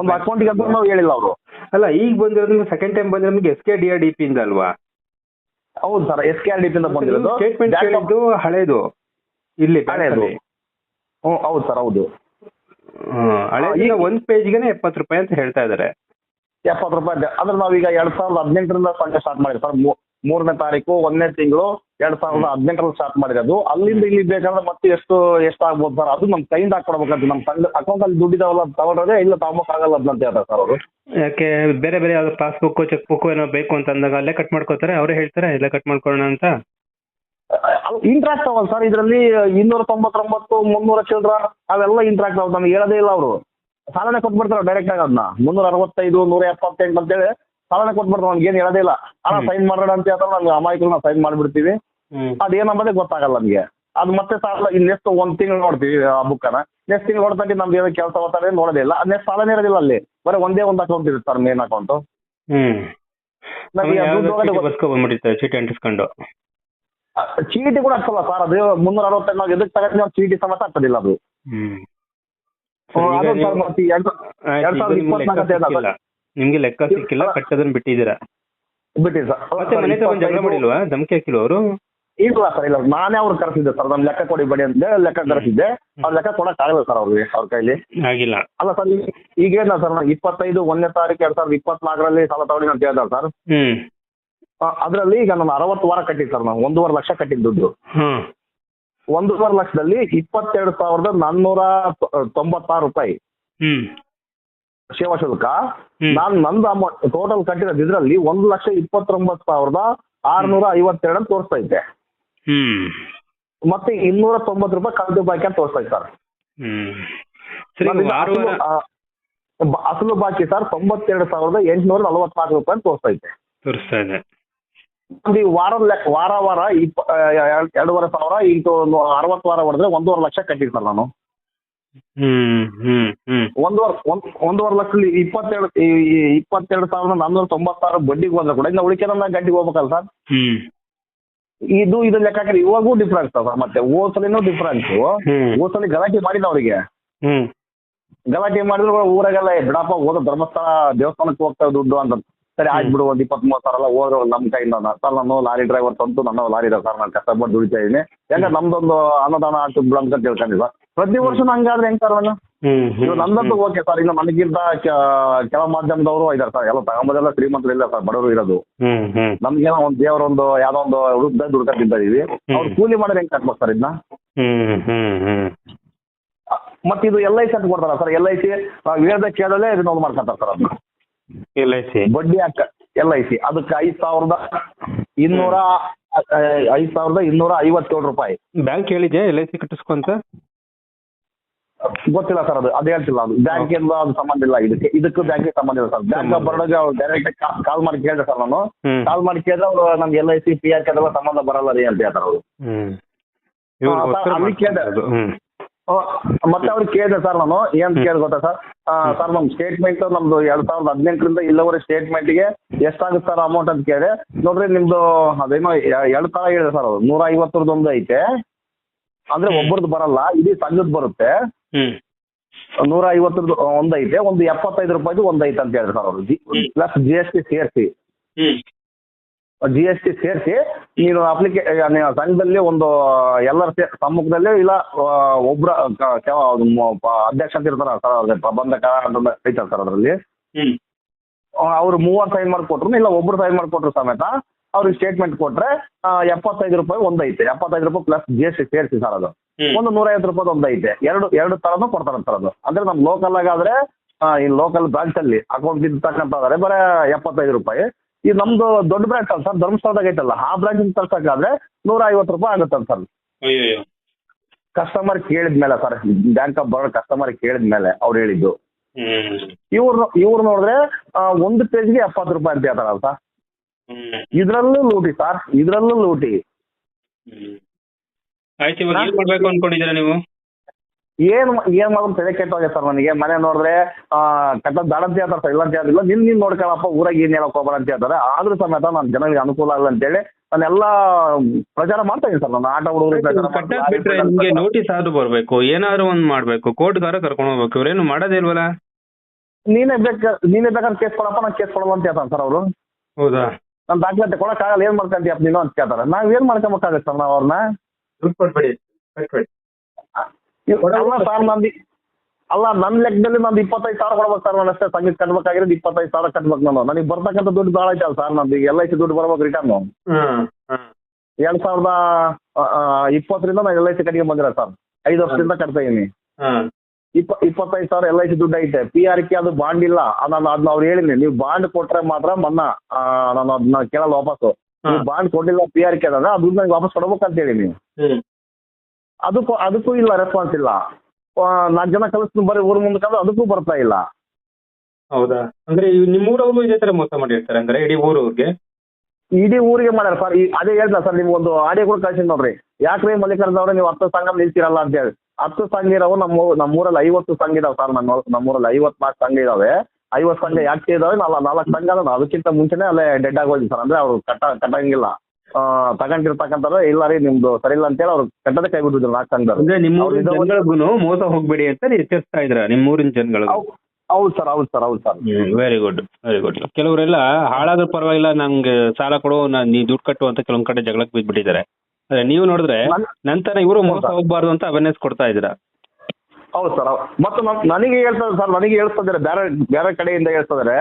Speaker 1: ಒಂದು ಅಕೌಂಟ್ಗೆ ಅಂತ ನಾವು ಹೇಳಿಲ್ಲ ಅವರು.
Speaker 2: ಅಲ್ಲ ಈಗ ಬಂದಿರೋದು ಸೆಕೆಂಡ್ ಟೈಮ್ ಬಂದಿರೋದು S K D R D P ಇಂದ ಅಲ್ವಾ?
Speaker 1: ಹೌದು sir S K R D ಇಂದ ಬಂದಿರೋದು.
Speaker 2: ಸ್ಟೇಟ್ಮೆಂಟ್ ಕೇಳಿದ್ದು ಹಳೇದು. ಇಲ್ಲಿ
Speaker 1: ಹಳೇದು.
Speaker 2: ಹ್ಞೂ
Speaker 1: ಹ್ಮ್ ಹೌದು ಸರ್ ಹೌದು.
Speaker 2: ಹಳೆ
Speaker 1: ಈಗ-
Speaker 2: ಒಂದ್ ಪೇಜ್ಗೆನೆ ಎಪ್ಪತ್ತು ರೂಪಾಯಿ ಅಂತ ಹೇಳ್ತಾ ಇದಾರೆ.
Speaker 1: ಎಪ್ಪತ್ತು ರೂಪಾಯಿ ಇದೆ. ಅಂದ್ರೆ ನಾವೀಗ ಎರಡ್ ಸಾವಿರದ ಹದಿನೆಂಟರಿಂದ ಸಂಖ್ಯೆ ಸ್ಟಾರ್ಟ್ ಮಾಡಿದ್ವಿ. ಸರ್ ಮೂರನೇ ತಾರೀಕು ಒಂದನೇ ತಿಂಗಳು ಎರಡ್ ಸಾವಿರದ ಹದಿನೆಂಟರಲ್ಲಿ ಸ್ಟಾರ್ಟ್ ಅದು ಅಲ್ಲಿಂದ ಇಲ್ಲಿ ಬೇಕಂದ್ರೆ ಮತ್ತೆ ಎಷ್ಟು ಎಷ್ಟಾಗ್ಬೋದು ಸರ್? ಅದು ನಮ್ಮ ಕೈಯಿಂದ ಹಾಕೊಡ್ಬೇಕಂತ ನಮ್ಮ ಸಂಘ ಅಕೌಂಟ್ ಅಲ್ಲಿ ದುಡ್ಡಿದಾವಲ್ಲ ತಗೊಂಡ್ರೆ ಇಲ್ಲ ತಗೊಂಬಕ್ಕಾಗಲ್ಲ ಅಂತ ಹೇಳ್ತಾರೆ ಸರ್ ಅವರು.
Speaker 2: ಯಾಕೆ ಬೇರೆ ಬೇರೆ ಯಾವ್ದು ಪಾಸ್ಬುಕ್ ಚೆಕ್ ಬುಕ್ ಏನೋ ಬೇಕು ಅಂತ ಅಂದಾಗ ಅಲ್ಲೇ ಕಟ್ ಮಾಡ್ಕೋತಾರೆ ಅವರೇ ಹೇಳ್ತಾರೆ ಇಲ್ಲೇ ಕಟ್ ಮಾಡ್ಕೊಳ್ಳೋಣ ಅಂತ?
Speaker 1: ಇಂಟ್ರಾಕ್ಟ್ ಆಗಲ್ಲ ಸರ್. ಇದರಲ್ಲಿ ಇನ್ನೂರ ತೊಂಬತ್ತೊಂಬತ್ತು ಮುನ್ನೂರ ಚಿಲ್ಡ್ರ ಅವೆಲ್ಲ ಇಂಟ್ರಾಕ್ಟ್ ಆಗುತ್ತೆ. ನಮ್ಗೆ ಹೇಳೋದೇ ಇಲ್ಲ ಅವರು. ಸಾಲನೆ ಕೊಟ್ಬಿಡ್ತಾರೆ ಡೈರೆಕ್ಟ್ ಆಗಿ ಅದನ್ನ ಮುನ್ನೂರ ಅರವತ್ತೈದು ನೂರ ಎಪ್ಪತ್ತೆಂಟು ಅಂತೇಳಿ ಸಾಲನೆ ಕೊಟ್ಬಿಡ್ತಾರೆ ನಮ್ಗೆ ಏನು ಹೇಳೋದಿಲ್ಲ ಹಣ ಸೈನ್ ಮಾಡೋಣ ಅಂತ ಹೇಳ್ತಾರೆ ನಮ್ಗೆ ಅಮಾಯಕರು ನಾವು ಸೈನ್ ಮಾಡಿಬಿಡ್ತೀವಿ. ಅದೇನಂಬದೇ ಗೊತ್ತಾಗಲ್ಲ ನಮಗೆ. ಅದು ಮತ್ತೆ ಸಾಲ ಇಲ್ಲಿ ನೆಕ್ಸ್ಟ್ ಒಂದ್ ತಿಂಗಳು ನೋಡ್ತೀವಿ ಆ ಬುಕ್ಕನ್ನ ನೆಕ್ಸ್ಟ್ ತಿಂಗಳು ನೋಡ್ತಾ ನಮ್ದು ಏನೋ ಕೆಲಸ ಓದ್ತಾರೆ ನೋಡೋದಿಲ್ಲ ನೆಕ್ಸ್ಟ್ ಸಾಲನೇ ಇರೋದಿಲ್ಲ ಅಲ್ಲಿ. ಬರೀ ಒಂದೇ ಒಂದು ಅಕೌಂಟ್ ಇರುತ್ತೆ ಸರ್ ಮೇನ್ ಅಕೌಂಟ್
Speaker 2: ಚೀಟಿ ಅಂಟಿಸ್ಕೊಂಡು.
Speaker 1: ಚೀಟಿ ಕೂಡ ಹಾಕ್ಸಲ್ಲ ಸರ್ ಅದು ಮುನ್ನೂರ ಅರವತ್ತೈದು ನಾವು ಎದಕ್ಕೆ ತಗೊಂಡ್ರೆ ಚೀಟಿ ಸಮೇತ ಆಗ್ತದಿಲ್ಲ ಅದು.
Speaker 2: ನಿಮ್ಗೆ ಲೆಕ್ಕ? ಸಿಕ್ಕಿಲ್ಲ. ಕಟ್ಟೋದನ್ನ ಬಿಟ್ಟಿದ್ದೀರಾ?
Speaker 1: ಬಿಟ್ಟಿದೆ ಸರ್.
Speaker 2: ಮತ್ತೆ ಮನೆ ತಗೊಂಡ್ ಜಗಳ ಮಾಡಿಲ್ವಾ? ಧಮಕಿ ಹಾಕಿಲ್ವ ಅವರು?
Speaker 1: ಇಲ್ಲ ಸರ್ ಇಲ್ಲ. ನಾನೇ ಅವ್ರು ಕರೆಸಿದ್ದೆ ಸರ್. ನಾನು ಲೆಕ್ಕ ಕೊಡಿ ಬಡಿ ಅಂತ ಲೆಕ್ಕ ಕರೆಸಿದ್ದೆ. ಅವ್ರ ಲೆಕ್ಕ ಕೊಡಕ್ ಆಗಲ್ಲ ಸರ್ ಅವ್ರಿಗೆ ಅವ್ರ ಕೈಲಿ.
Speaker 2: ಆಗಿಲ್ಲ.
Speaker 1: ಅಲ್ಲ ಸರ್ ಈಗೇನ ಸರ್ ನಾನು ಇಪ್ಪತ್ತೈದು ಒಂದನೇ ತಾರೀಕು ಎರಡ್ ಸಾವಿರದ ಇಪ್ಪತ್ನಾಲ್ಕರಲ್ಲಿ ಸಾಲ ತಗೊಂಡಿ ಅಂತ ಹೇಳ್ದಾರ ಸರ್.
Speaker 2: ಹ್ಮ್.
Speaker 1: ಅದರಲ್ಲಿ ಈಗ ನಾನು ಅರವತ್ತು ವಾರ ಕಟ್ಟಿದ್ದು ಸರ್ ನಾನು ಒಂದೂವರೆ ಲಕ್ಷ ಕಟ್ಟಿದ್ದು ದುಡ್ಡು. ಒಂದೂವರೆ ಲಕ್ಷದಲ್ಲಿ ಇಪ್ಪತ್ತೆರಡು ಸಾವಿರದ ನಾನ್ನೂರ ತೊಂಬತ್ತಾರು ರೂಪಾಯಿ.
Speaker 2: ಹ್ಮ್.
Speaker 1: ಸೇವಾ ಶುಲ್ಕ. ನಾನು ನಂದು ಅಮೌಂಟ್ ಟೋಟಲ್ ಕಟ್ಟಿರೋದು ಇದರಲ್ಲಿ ಒಂದು ಲಕ್ಷ ಇಪ್ಪತ್ತೊಂಬತ್ತು ಸಾವಿರದ ಆರ್ನೂರ ಐವತ್ತೆರಡು ಅಂತ ತೋರಿಸ್ತಾ ಇದ್ದೆ.
Speaker 2: ಹ್ಮ್.
Speaker 1: ಮತ್ತೆ ಇನ್ನೂರ ತೊಂಬತ್ತು ರೂಪಾಯಿ ಕಂತು ಬಾಕಿ ಅಂತ ತೋರಿಸ್ತಾ ಇದ್ದಾರೆ. ಸರ್ ಅಸಲು ಬಾಕಿ ಸರ್ ತೊಂಬತ್ತೆರಡು ಸಾವಿರದ ಎಂಟುನೂರ ನಲವತ್ನಾಲ್ಕು ರೂಪಾಯಿ ಅಂತ ತೋರಿಸ್ತಾ ಇದ್ದೆ.
Speaker 2: ತೋರಿಸ್ತಾ ಇದೆ
Speaker 1: ಒಂದು ವಾರದ ಲೆಕ್ಕ ವಾರ ವಾರ ಇಪ್ಪ ಎರಡೂವರೆ ಸಾವಿರ ಇಂಟು ಅರವತ್ತು ವಾರ ಹೊಡೆದ್ರೆ ಒಂದೂವರೆ ಲಕ್ಷ ಕಟ್ಟಿದ್ದೆ ಸರ್ ನಾನು.
Speaker 2: ಹ್ಮ್ ಹ್ಮ್ ಹ್ಮ್.
Speaker 1: ಒಂದೂವರೆ ಒಂದ್ ಒಂದೂವರೆ ಲಕ್ಷದಲ್ಲಿ ಇಪ್ಪತ್ತೆರಡು ಇಪ್ಪತ್ತೆರಡು ಸಾವಿರದ ನಾನ್ನೂರ ತೊಂಬತ್ತಾರು ಬಡ್ಡಿಗೆ ಹೋದ್ರೆ ಕೂಡ ಇನ್ನು ಉಳಿಕೆ ನಾನು ಗಂಟೆಗೆ ಹೋಗ್ಬೇಕಲ್ಲ ಸರ್?
Speaker 2: ಹ್ಮ್.
Speaker 1: ಇದು ಇದು ಲೆಕ್ಕ ಹಾಕಿದ್ರೆ ಇವಾಗೂ ಡಿಫ್ರೆನ್ಸ್ ಸರ್ ಮತ್ತೆ ಓಸಲಿನೂ ಸಲಿನೂ ಡಿಫ್ರೆನ್ಸ್ ಓಸಲಿ ಗಲಾಟೆ ಮಾಡಿದ ಅವರಿಗೆ.
Speaker 2: ಹ್ಮ್.
Speaker 1: ಗಲಾಟೆ ಮಾಡಿದ್ರು ಊರಾಗೆಲ್ಲ ಬಿಡಪ್ಪ ಹೋದ ಧರ್ಮಸ್ಥಳ ದೇವಸ್ಥಾನಕ್ಕೆ ಹೋಗ್ತಾ ದುಡ್ಡು ಅಂತ ಸರಿ ಆಯ್ತು ಒಂದ್ ಇಪ್ಪತ್ ಇಪ್ಪತ್ತ್ ಮೂವತ್ತು ಸಾವಿರ ಎಲ್ಲ ಹೋದ್ರೆ ನಮ್ ಕೈಯಿಂದ. ಸರ್ ನಾನು ಲಾರಿ ಡ್ರೈವರ್ ತಂತು ನನ್ನ ಲಾರಿ ಇದೆ ಸರ್ ನಾನು ಕಷ್ಟಪಟ್ಟು ದುಡಿತಾ ಇದ್ದೀನಿ ಯಾಕಂದ್ರೆ ನಮ್ದೊಂದು ಅನುದಾನ ಆಗ್ತದೆ ಬಿಡು ಅಂತ ತಿಳ್ಕೊಂಡಿದ್ದೆ. ಸರ್ ಪ್ರತಿ ವರ್ಷ ಹಂಗಾದ್ರೆ ಹೆಂಗ್ ಸರ್ ಇವಾಗ ನಂದಂತೂ ಓಕೆ ಸರ್ ಇನ್ನು ನನಗಿಂತ ಕೆಲ ಮಾಧ್ಯಮದವರು ಇದಾರೆ ಸರ್ ಎಲ್ಲ ತಗೊಂಬೋದೆಲ್ಲ ಶ್ರೀಮಂತರು ಇಲ್ಲ ಸರ್ ಬಡವರು ಇರೋದು. ನಮ್ಗೇನೋ ಒಂದು ದೇವರೊಂದು ಯಾವ್ದೋ ಒಂದು ವೃದ್ಧ ದುಡ್ಕೊಂಡು ತಿಂತಿದೀವಿ ಅವ್ರು ಕೂಲಿ ಮಾಡಿದ್ರೆ ಹೆಂಗ್ ಕಟ್ಬೇಕು ಸರ್ ಇದನ್ನ ಮತ್ತೆ ಇದು ಎಲ್ ಐ ಸಿ ಅಂತ ಕೊಡ್ತಾರ ಸರ್ ಎಲ್ ಐ ಸಿ ಹೇಳ್ದ ಕೇಳಲೇ ರಿನೋಲ್ ಮಾಡ್ಕೊಂತಾರೆ ಸರ್ ಅದನ್ನ
Speaker 2: ಎಲ್ ಐ ಸಿ
Speaker 1: ಬಡ್ಡಿ ಹಾಕ ಎಲ್ ಐ ಸಿ ಅದಕ್ಕೆ ಐದ್ ಸಾವಿರದ ಇನ್ನೂರ ಐದ್ ಸಾವಿರದ ಇನ್ನೂರ ಐವತ್ತೇಳು ರೂಪಾಯಿ.
Speaker 2: ಬ್ಯಾಂಕ್ ಹೇಳಿದ್ಯಾ ಎಲ್ ಐ ಸಿ ಕಟ್ಟಿಸ್ಕೊಂತ?
Speaker 1: ಗೊತ್ತಿಲ್ಲ ಸರ್ ಅದು ಅದು ಹೇಳ್ತಿಲ್ಲ ಅದು. ಬ್ಯಾಂಕ್ ಇಂದ ಅದು ಸಂಬಂಧ ಇಲ್ಲ. ಇದಕ್ಕೆ ಇದಕ್ಕೂ ಬ್ಯಾಂಕ್ ಸಂಬಂಧ ಇಲ್ಲ ಸರ್. ಬ್ಯಾಂಕ್ ಆಫ್ ಬರೋದಾಗ ಅವ್ರು ಡೈರೆಕ್ಟ್ ಕಾಲ್ ಮಾಡಿ ಕೇಳಿದೆ ಸರ್ ನಾನು. ಕಾಲ್ ಮಾಡಿ ಕೇಳಿದ್ರೆ ಅವ್ರು ನಮ್ಗೆ L I C P R ಅದೆಲ್ಲ ಸಂಬಂಧ ಬರಲ್ಲ ರೀ ಅಂತ ಹೇಳ್ತಾರೆ ಅವರು. ಕೇಳ್ದೆ. ಮತ್ತೆ ಅವ್ರಿಗೆ ಕೇಳಿದೆ ಸರ್ ನಾನು. ಏನ್ ಕೇಳಿ ಗೊತ್ತಾ ಸರ್? ಸರ್ ನಮ್ ಸ್ಟೇಟ್ಮೆಂಟ್ ನಮ್ದು ಎರಡ್ ಸಾವಿರದ ಹದಿನೆಂಟರಿಂದ ಇಲ್ಲವರೆ ಸ್ಟೇಟ್ಮೆಂಟ್ಗೆ ಎಷ್ಟಾಗುತ್ತೆ ಸರ್ ಅಮೌಂಟ್ ಅಂತ ಕೇಳಿ ನೋಡ್ರಿ ನಿಮ್ದು ಅದೇನೋ ಎರಡ್ ತರ ಹೇಳಿದೆ ಸರ್ ಅದು. ನೂರ ಐವತ್ತರದ್ದು ಒಂದು ಐತೆ. ಅಂದ್ರೆ ಒಬ್ಬರದ್ದು ಬರಲ್ಲ ಇಡೀ ಸಂಘದ್ ಬರುತ್ತೆ. ನೂರ ಐವತ್ತರದ್ದು ಒಂದು ಐತೆ ಒಂದು ಎಪ್ಪತ್ತೈದು ರೂಪಾಯಿದು ಒಂದೈತೆ ಐತೆ ಅಂತ ಹೇಳಿದ್ರು ಸರ್ ಅವರು. ಪ್ಲಸ್ ಜಿ ಎಸ್ ಟಿ ಸೇರಿಸಿ ಜಿ ಎಸ್ ಟಿ ಸೇರಿಸಿ ನೀನು ಅಪ್ಲಿಕೇ ನೀವು ಸಂಘದಲ್ಲಿ ಒಂದು ಎಲ್ಲರ ಸೇ ಸಮ್ಮುಖದಲ್ಲಿ ಇಲ್ಲ ಒಬ್ಬರ ಅಧ್ಯಕ್ಷ ಅಂತ ಇರ್ತಾರ ಸರ್ ಪ್ರಬಂಧಕ ಅಂತ ಐತಲ್ಲ ಸರ್ ಅದರಲ್ಲಿ. ಅವ್ರು ಮೂವರು ಸೈನ್ ಮಾಡಿ ಕೊಟ್ರು ಇಲ್ಲ ಒಬ್ರು ಸೈನ್ ಮಾಡಿ ಕೊಟ್ರು ಸಮೇತ ಅವ್ರಿಗೆ ಸ್ಟೇಟ್ಮೆಂಟ್ ಕೊಟ್ರೆ ಎಪ್ಪತ್ತೈದು ರೂಪಾಯಿ ಒಂದೈತೆ. ಎಪ್ಪತ್ತೈದು ರೂಪಾಯಿ ಪ್ಲಸ್ ಜಿ ಎಸ್ ಟಿ ಸೇರಿಸಿ ಸರ್ ಅದು. ಒಂದು ನೂರೈವತ್ತು ರೂಪಾಯಿ ಒಂದೈತೆ. ಎರಡು ಎರಡು ತರನು ಕೊಡ್ತಾರೆ ಸರ್ ಅದು. ಅಂದ್ರೆ ನಮ್ಮ ಲೋಕಲ್ ಆಗಾದ್ರೆ ಈ ಲೋಕಲ್ ಬ್ರಾಂಚ್ ಅಲ್ಲಿ ಅಕೌಂಟ್ ಆದರೆ ಬರೀ ಎಪ್ಪತ್ತೈದು ರೂಪಾಯಿ. ಈ ನಮ್ದು ದೊಡ್ಡ ಬ್ರಾಂಚ್ ಅಲ್ಲ ಸರ್ ಧರ್ಮಸ್ಥಳದಾಗ ಐತಲ್ಲ ಆ ಬ್ರಾಂಚ್ ತರ್ಸಕ್ಕಾದ್ರೆ ನೂರ ಐವತ್ತು ರೂಪಾಯಿ ಆಗುತ್ತೆ ಸರ್
Speaker 2: ಅಯ್ಯೋ
Speaker 1: ಕಸ್ಟಮರ್ ಕೇಳಿದ ಮೇಲೆ sir bank of Baroda customer ಕೇಳಿದ ಮೇಲೆ ಅವ್ರು ಹೇಳಿದ್ದು. ಇವ್ರ ಇವ್ರು ನೋಡಿದ್ರೆ ಒಂದು ಪೇಜ್ಗೆ ಎಪ್ಪತ್ತು ರೂಪಾಯಿ ಅಂತ ಹೇಳ್ತಾರಲ್ಲ ಸರ್ ಇದ್ರಲ್ಲೂ ಲೂಟಿ ಸರ್ ಇದ್ರಲ್ಲೂ ಲೂಟಿ.
Speaker 2: ಆಯ್ತು ಇವಾಗ ಏನ್ ಮಾಡ್ಬೇಕು ಅನ್ಕೊಂಡಿದ್ದೀರಾ ನೀವು?
Speaker 1: ಏನ್ ಏನ್ ಮಾಡೋದು ತಲೆ ಕೆಟ್ಟೋಗಿದೆ ಸರ್ ನನಗೆ? ಮನೆ ನೋಡಿದ್ರೆ ಆ ಕಟ್ಟದ್ ಬೇಡ ಅಂತ ಹೇಳ್ತಾರೆ ಸರ್. ಇಲ್ಲ ಅಂತ ಹೇಳಿಲ್ಲ ನಿನ್ ನೀನ್ ನೋಡ್ಕೊಳಪ್ಪ ಊರಾಗ ಏನ್ ಹೇಳಕ್ ಹೋಗ್ಬೇಡ ಅಂತ ಹೇಳ್ತಾರೆ. ಆದ್ರೂ ಸಮೇತ ನಾನು ಜನಗಳಿಗೆ ಅನುಕೂಲ ಆಗಲ್ಲ ಅಂತೇಳಿ ನಾನೆಲ್ಲ ಪ್ರಚಾರ ಮಾಡ್ತಾ ಇದ್ದೀನಿ ಸರ್ ನಾನು. ಆಟ
Speaker 2: ಕಟ್ಟಕ್ ಬಿಟ್ರೆ ನಿಮ್ಗೆ ನೋಟಿಸ್ ಆದ್ರೂ ಬರ್ಬೇಕು. ಏನಾದ್ರು ಒಂದ್ ಮಾಡ್ಬೇಕು. ಕೋರ್ಟ್ಗಾರ ಕರ್ಕೊಂಡು ಹೋಗ್ಬೇಕು. ಇವ್ರೇನು ಮಾಡೋದೇ ಇಲ್ವಲ್ಲ?
Speaker 1: ನೀನೇ ಬೇಕ ನೀನೇ ಬೇಕಾದ್ರೆ ಕೇಸ್ ಕೊಡಪ್ಪ ನಾನು ಕೇಸ್ ಕೊಡಲ್ಲ ಅಂತ ಹೇಳ್ತಾನೆ ಸರ್ ಅವರು.
Speaker 2: ಹೌದಾ?
Speaker 1: ನಾನು ದಾಖಲಾತಿ ಕೊಡಕ್ಕಾಗಲ್ಲ ಏನ್ ಮಾಡ್ಕೊಂತೀಯಪ್ಪ ನೀನು ಅಂತ ಕೇಳ್ತಾರೆ. ನಾವ್ ಏನ್ ಮಾಡ್ಕೊಬೇಕಾಗತ್ತೆ ಸರ್ ನಾವು ಅವ್ರನ್ನ
Speaker 2: ದುಡ್ಡು ಕೊಡ್ಬೇಡಿ ಕಟ್ಬೇಡಿ.
Speaker 1: ಸರ್ ನಂದು ಅಲ್ಲ ನನ್ನ ಲೆಕ್ಕದಲ್ಲಿ ನಂದು ಇಪ್ಪತ್ತೈದು ಸಾವಿರ ಕೊಡ್ಬೇಕು ಸರ್ ನಾನು ಅಷ್ಟೇ ಸಂಗೀತ ಕಟ್ಬೇಕಾಗಿರೋದು ಇಪ್ಪತ್ತೈದು ಸಾವಿರ ಕಟ್ಬೇಕು ನಾನು. ನನಗೆ ಬರ್ತಕ್ಕಂಥ ದುಡ್ಡು ಭಾಳ ಐತಲ್ಲ ಸರ್ ನಂದು. ಈಗ ಎಲ್ ಐ ಸಿ ದುಡ್ಡು ಬರ್ಬೇಕು ರಿಟರ್ನ್ ಎರಡ್ ಸಾವಿರದ ಆ, ಆ, ಇಪ್ಪತ್ತರಿಂದ ನಾನು ಎಲ್ ಐ ಸಿ ಕಟ್ಟಿಗೆ ಬಂದಿರ ಸರ್ ಐದು ವರ್ಷದಿಂದ ಕಟ್ತಾ ಇದೀನಿ. ಇಪ್ಪ ಇಪ್ಪತ್ತೈದು ಸಾವಿರ ಎಲ್ ಐ ಸಿ ದುಡ್ಡು ಐತೆ. ಪಿ ಆರ್ ಕೆ ಅದು ಬಾಂಡ್ ಇಲ್ಲ. ನಾನು ಅದನ್ನ ಅವ್ರು ಹೇಳಿದ್ನಿ. ನೀವು ಬಾಂಡ್ ಕೊಟ್ರೆ ಮಾತ್ರ ಮನ್ನಾ ನಾನು ಅದನ್ನ ಕೇಳಲ್ಲ ವಾಪಸ್ಸು. ನೀವು ಬಾಂಡ್ ಕೊಟ್ಟಿಲ್ಲ ಪಿ ಆರ್ ಕೆ ಅಂದ್ರೆ ಅದು ನನಗೆ ವಾಪಸ್ ಕೊಡ್ಬೇಕು ಅಂತ ಹೇಳಿ ನೀವು ಅದಕ್ಕೂ ಅದಕ್ಕೂ ಇಲ್ಲ ರೆಸ್ಪಾನ್ಸ್ ಇಲ್ಲ. ನಾಲ್ಕು ಜನ ಕಲಿಸ್ತೀನಿ ಬರೀ ಊರ ಮುಂದಕ್ಕೆ ಅಂದ್ರೆ ಅದಕ್ಕೂ ಬರ್ತಾ ಇಲ್ಲ.
Speaker 2: ಹೌದಾ? ಅಂದ್ರೆ ನಿಮ್ಮ ಊರವರು ಇದೇ ತರ ಮೋಸ ಮಾಡಿರ್ತಾರೆ ಅಂದ್ರೆ ಇಡೀ ಊರವ್ರಿಗೆ
Speaker 1: ಇಡೀ ಊರಿಗೆ ಮಾಡ್ಯಾರ. ಸರ್ ಅದೇ ಹೇಳ್ದ ಸರ್ ನಿಮ್ಗೆ ಒಂದು ಆಡಿಯೋ ಕೂಡ ಕಳ್ಸಿದ್ ನೋಡ್ರಿ. ಯಾಕ್ರಿ ಮಲ್ಲಿಕಾರ್ಜುನ ಅವ್ರೆ ನೀವು ಹತ್ತು ಸಂಘ ನಿಲ್ತಿರಲ್ಲ ಅಂತ ಹೇಳಿ. ಹತ್ತು ಸಂಘ ಇರೋ ನಮ್ಮ ನಮ್ಮೂರಲ್ಲಿ ಐವತ್ತು ಸಂಘ ಇದಾವೆ ಸರ್ ನಮ್ಮ ನಮ್ಮೂರಲ್ಲಿ ಐವತ್ನಾಲ್ಕು ಸಂಘ ಇದಾವೆ. ಐವತ್ತು ಸಂಘ ಯಾಕೆ ಇದಾವೆ? ನಾಲ್ ನಾಲ್ಕು ಸಂಘ ಅದಕ್ಕಿಂತ ಮುಂಚೆನೆ ಅಲ್ಲೇ ಡೆಡ್ ಆಗೋಯ್ತು ಸರ್. ಅಂದ್ರೆ ಅವ್ರು ಕಟ್ಟ ಕಟ್ಟಂಗಿಲ್ಲ. ತಗೊಂಡಿರ್ತಕ್ಕಂಥವ್ರು ಇಲ್ಲ ರೀ ನಿಮ್ದು ಸರಿ ಇಲ್ಲ ಅಂತೇಳಿ ಅವ್ರು ಕಟ್ಟದೆ ಕೈ ಬಿಟ್ಟಿದ್ರು ನಾಲ್ಕು ಸಂಘದವ್ರು
Speaker 2: ಅಂದ್ರೆ ನಿಮ್ಮೂರಿನ
Speaker 1: ಅವ್ರು
Speaker 2: ಜನಗಳಿಗೂ ಮೋಸ ಹೋಗ್ಬೇಡಿ ಅಂತ ಎಚ್ಚರಿಸ್ತಾ ಇದ್ರ ನಿಮ್ಮೂರಿನ ಜನಗಳು
Speaker 1: ಹೌದ್ ಹೌದು ಸರ್ ಹೌದು ಸರ್ ಹೌದು sir.
Speaker 2: Very good very good ಕೆಲವರೆಲ್ಲ ಹಾಳಾದ್ರೂ ಪರವಾಗಿಲ್ಲ ನಂಗೆ ಸಾಲ ಕೊಡು ನಾನು ನೀ ದುಡ್ಡು ಕಟ್ಟು ಅಂತ ಕೆಲವೊಂದ್ ಕಡೆ ಜಗಳಕ್ಕೆ ಬಿದ್ಬಿಟ್ಟಿದ್ದಾರೆ ಅದೇ ನೀವು ನೋಡಿದ್ರೆ ನಂತರ ಇವರು ಮೋಸ? ಹೋಗ್ಬಾರ್ದು ಅಂತ ಅವೇರ್ನೆಸ್ ಕೊಡ್ತಾ ಇದ್ದೀರಾ?
Speaker 1: ಹೌದು ಸರ್ ಮತ್ತೆ ನನಗೆ ಹೇಳ್ತಾರೆ ಸರ್ ನನಗೆ ಹೇಳ್ತಿದ್ದಾರೆ ಬೇರೆ ಬೇರೆ ಕಡೆಯಿಂದ ಹೇಳ್ತಿದ್ದಾರೆ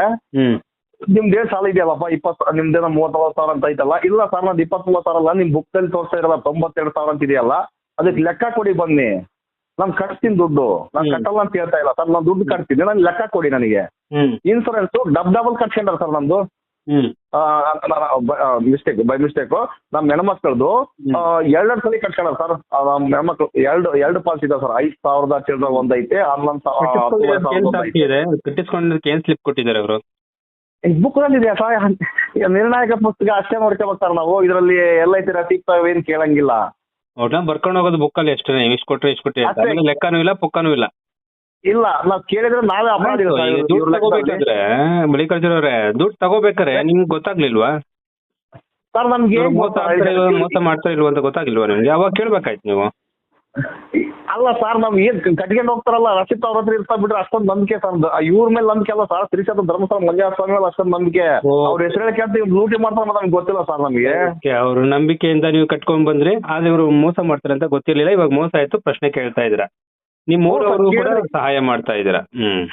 Speaker 2: ಹ್ಮ್
Speaker 1: ಏನ್ ಸಾಲ ಇದೆಯಲ್ಲಪ್ಪ ಇಪ್ಪತ್ತು ನಿಮ್ದೇನೋ ಮೂವತ್ತೊಂಬತ್ತು ಸಾವಿರ ಅಂತ ಐತಲ್ಲ? ಇಲ್ಲ ಸರ್ ನಂದು ಇಪ್ಪತ್ತ್ ಮೂವತ್ತು ಸಾವಿರ ಅಲ್ಲ ನಿಮ್ ಬುಕ್ಕಲ್ಲಿ ತೋರಿಸ್ತಾ ಇರಲ್ಲ ತೊಂಬತ್ತೆರಡು ಸಾವಿರ ಅಂತ ಇದೆಯಲ್ಲ? ಅದಕ್ಕೆ ಲೆಕ್ಕ ಕೊಡಿ ಬನ್ನಿ. ನಾನು ಕಟ್ತೀನಿ ದುಡ್ಡು. ನಾನು. ಕಟ್ಟಲ್ಲ ಅಂತ ಹೇಳ್ತಾ ಇಲ್ಲ ಸರ್ ನಾನು ದುಡ್ಡು ಕಟ್ತೀನಿ. ನಾನು ಲೆಕ್ಕ ಕೊಡಿ ನನಗೆ. ಇನ್ಸೂರೆನ್ಸ್ ಡಬ್ ಡಬಲ್ ಕಟ್ಕೊಂಡ್ರ ಸರ್ ನಂದು
Speaker 2: ಹ್ಮ್.
Speaker 1: ಮಿಸ್ಟೇಕ್ ಬೈ ಮಿಸ್ಟೇಕ್ ನಮ್ಮ ಹೆಣ್ಮಕ್ಳದು. ಎರಡೆರಡು ಸಲ ಕಟ್ಕೊಂಡ್ರ ಸರ್ ನಮ್ಮ ಹೆಣ್ಮಕ್ಳು ಎರಡು ಎರಡು ಪಾಲ್ಸ್ ಇದೆ ಸರ್ ಐದು ಸಾವಿರದ ಚಿಲ್ಲರ ಒಂದೈತೆ ಹನ್ನೊಂದು ಸಾವಿರ
Speaker 2: ಕಟ್ಟಿಸ್ಕೊಂಡ್ರೆ ಏನ್ ಸ್ಲಿಪ್ ಕೊಟ್ಟಿದ್ದಾರೆ ಅವರು
Speaker 1: ಬುಕ್ನಲ್ಲಿ ಇದೆ ಸರ್ ನಿರ್ಣಾಯಕ ಪುಸ್ತಕ ಅಷ್ಟೇ ಸರ್ ನಾವು. ಇದರಲ್ಲಿ ಎಲ್ಲ ಐತಿ ರಸೀಪ್ ಏನ್ ಕೇಳಂಗಿಲ್ಲ.
Speaker 2: ಅವ್ರನ್ನ ಬರ್ಕೊಂಡು ಹೋಗೋದು ಬುಕ್ಕಲ್ಲಿ ಎಷ್ಟು ಇಷ್ಟು ಕೊಟ್ರೆ ಇಷ್ಟು ಕೊಟ್ರಿ ಅಂತ
Speaker 1: ಅಷ್ಟೇ.
Speaker 2: ಆಮೇಲೆ ಲೆಕ್ಕನೂ ಇಲ್ಲ ಪುಕ್ಕನೂ ಇಲ್ಲ.
Speaker 1: ಇಲ್ಲ ನಾವು ಕೇಳಿದ್ರೆ ನಾವೇ
Speaker 2: ಅಪರಾಧಿಗಳು ದುಡ್ಡು ತಗೋಬೇಕಾದ್ರೆ ಮಲ್ಲಿಕಾರ್ಜುನ ಅವ್ರೆ ದುಡ್ಡು ತಗೋಬೇಕಾರೆ ನಿಮ್ಗೆ ಗೊತ್ತಾಗ್ಲಿಲ್ವಾ?
Speaker 1: ಸರ್ ನಮ್ಗೆ ಏನ್
Speaker 2: ಮೋಸ ಮಾಡ್ತಾ ಇಲ್ವಾ, ಮೋಸ ಮಾಡ್ತಾರೆ ಇಲ್ವಾ ಅಂತ ಗೊತ್ತಾಗಿಲ್ವಾ ನಿಮ್ಗೆ? ಅವಾಗ ಕೇಳ್ಬೇಕಾಯ್ತು ನೀವು?
Speaker 1: ಅಲ್ಲ ಸರ್ ನಾವ್ ಏನ್ ಕಟ್ಕೊಂಡು ಹೋಗ್ತಾರಲ್ಲ ರಕ್ಷಿತ್ ಅವ್ರ ಹತ್ರ ಇರ್ತಾ ಬಿಟ್ರೆ ಅಷ್ಟೊಂದು ನಂಬಿಕೆ ಸರ್ ಇವ್ರ ಮೇಲೆ ನಂಬಿಕೆ ಅಲ್ಲ ಸರ್ ಶ್ರೀಶಾಂತ ಧರ್ಮಸ್ಥಳ ಮಂಜಾ ಸ್ವಾಮಿ ಮೇಲೆ ಅಷ್ಟೊಂದು ನಂಬಿಕೆ. ಅವ್ರ ಹೆಸರು ಕೇಳ್ತಿ ಲೂಟಿ ಮಾಡ್ತಾರ ನಮ್ಗೆ ಗೊತ್ತಿಲ್ಲ ಸರ್ ನಮಗೆ.
Speaker 2: ಅವ್ರ ನಂಬಿಕೆಯಿಂದ ನೀವು ಕಟ್ಕೊಂಡ್ ಬಂದ್ರಿ ಆದ್ರೆ ಇವ್ರು ಮೋಸ ಮಾಡ್ತಾರೆ ಅಂತ ಗೊತ್ತಿರ್ಲಿಲ್ಲ ಇವಾಗ ಮೋಸ ಆಯ್ತು ಪ್ರಶ್ನೆ ಕೇಳ್ತಾ ಇದ್ರ ನಿಮ್ ಊರವರು ಕೂಡ ಸಹಾಯ ಮಾಡ್ತಾ ಇದೀರ ಹ್ಮ್.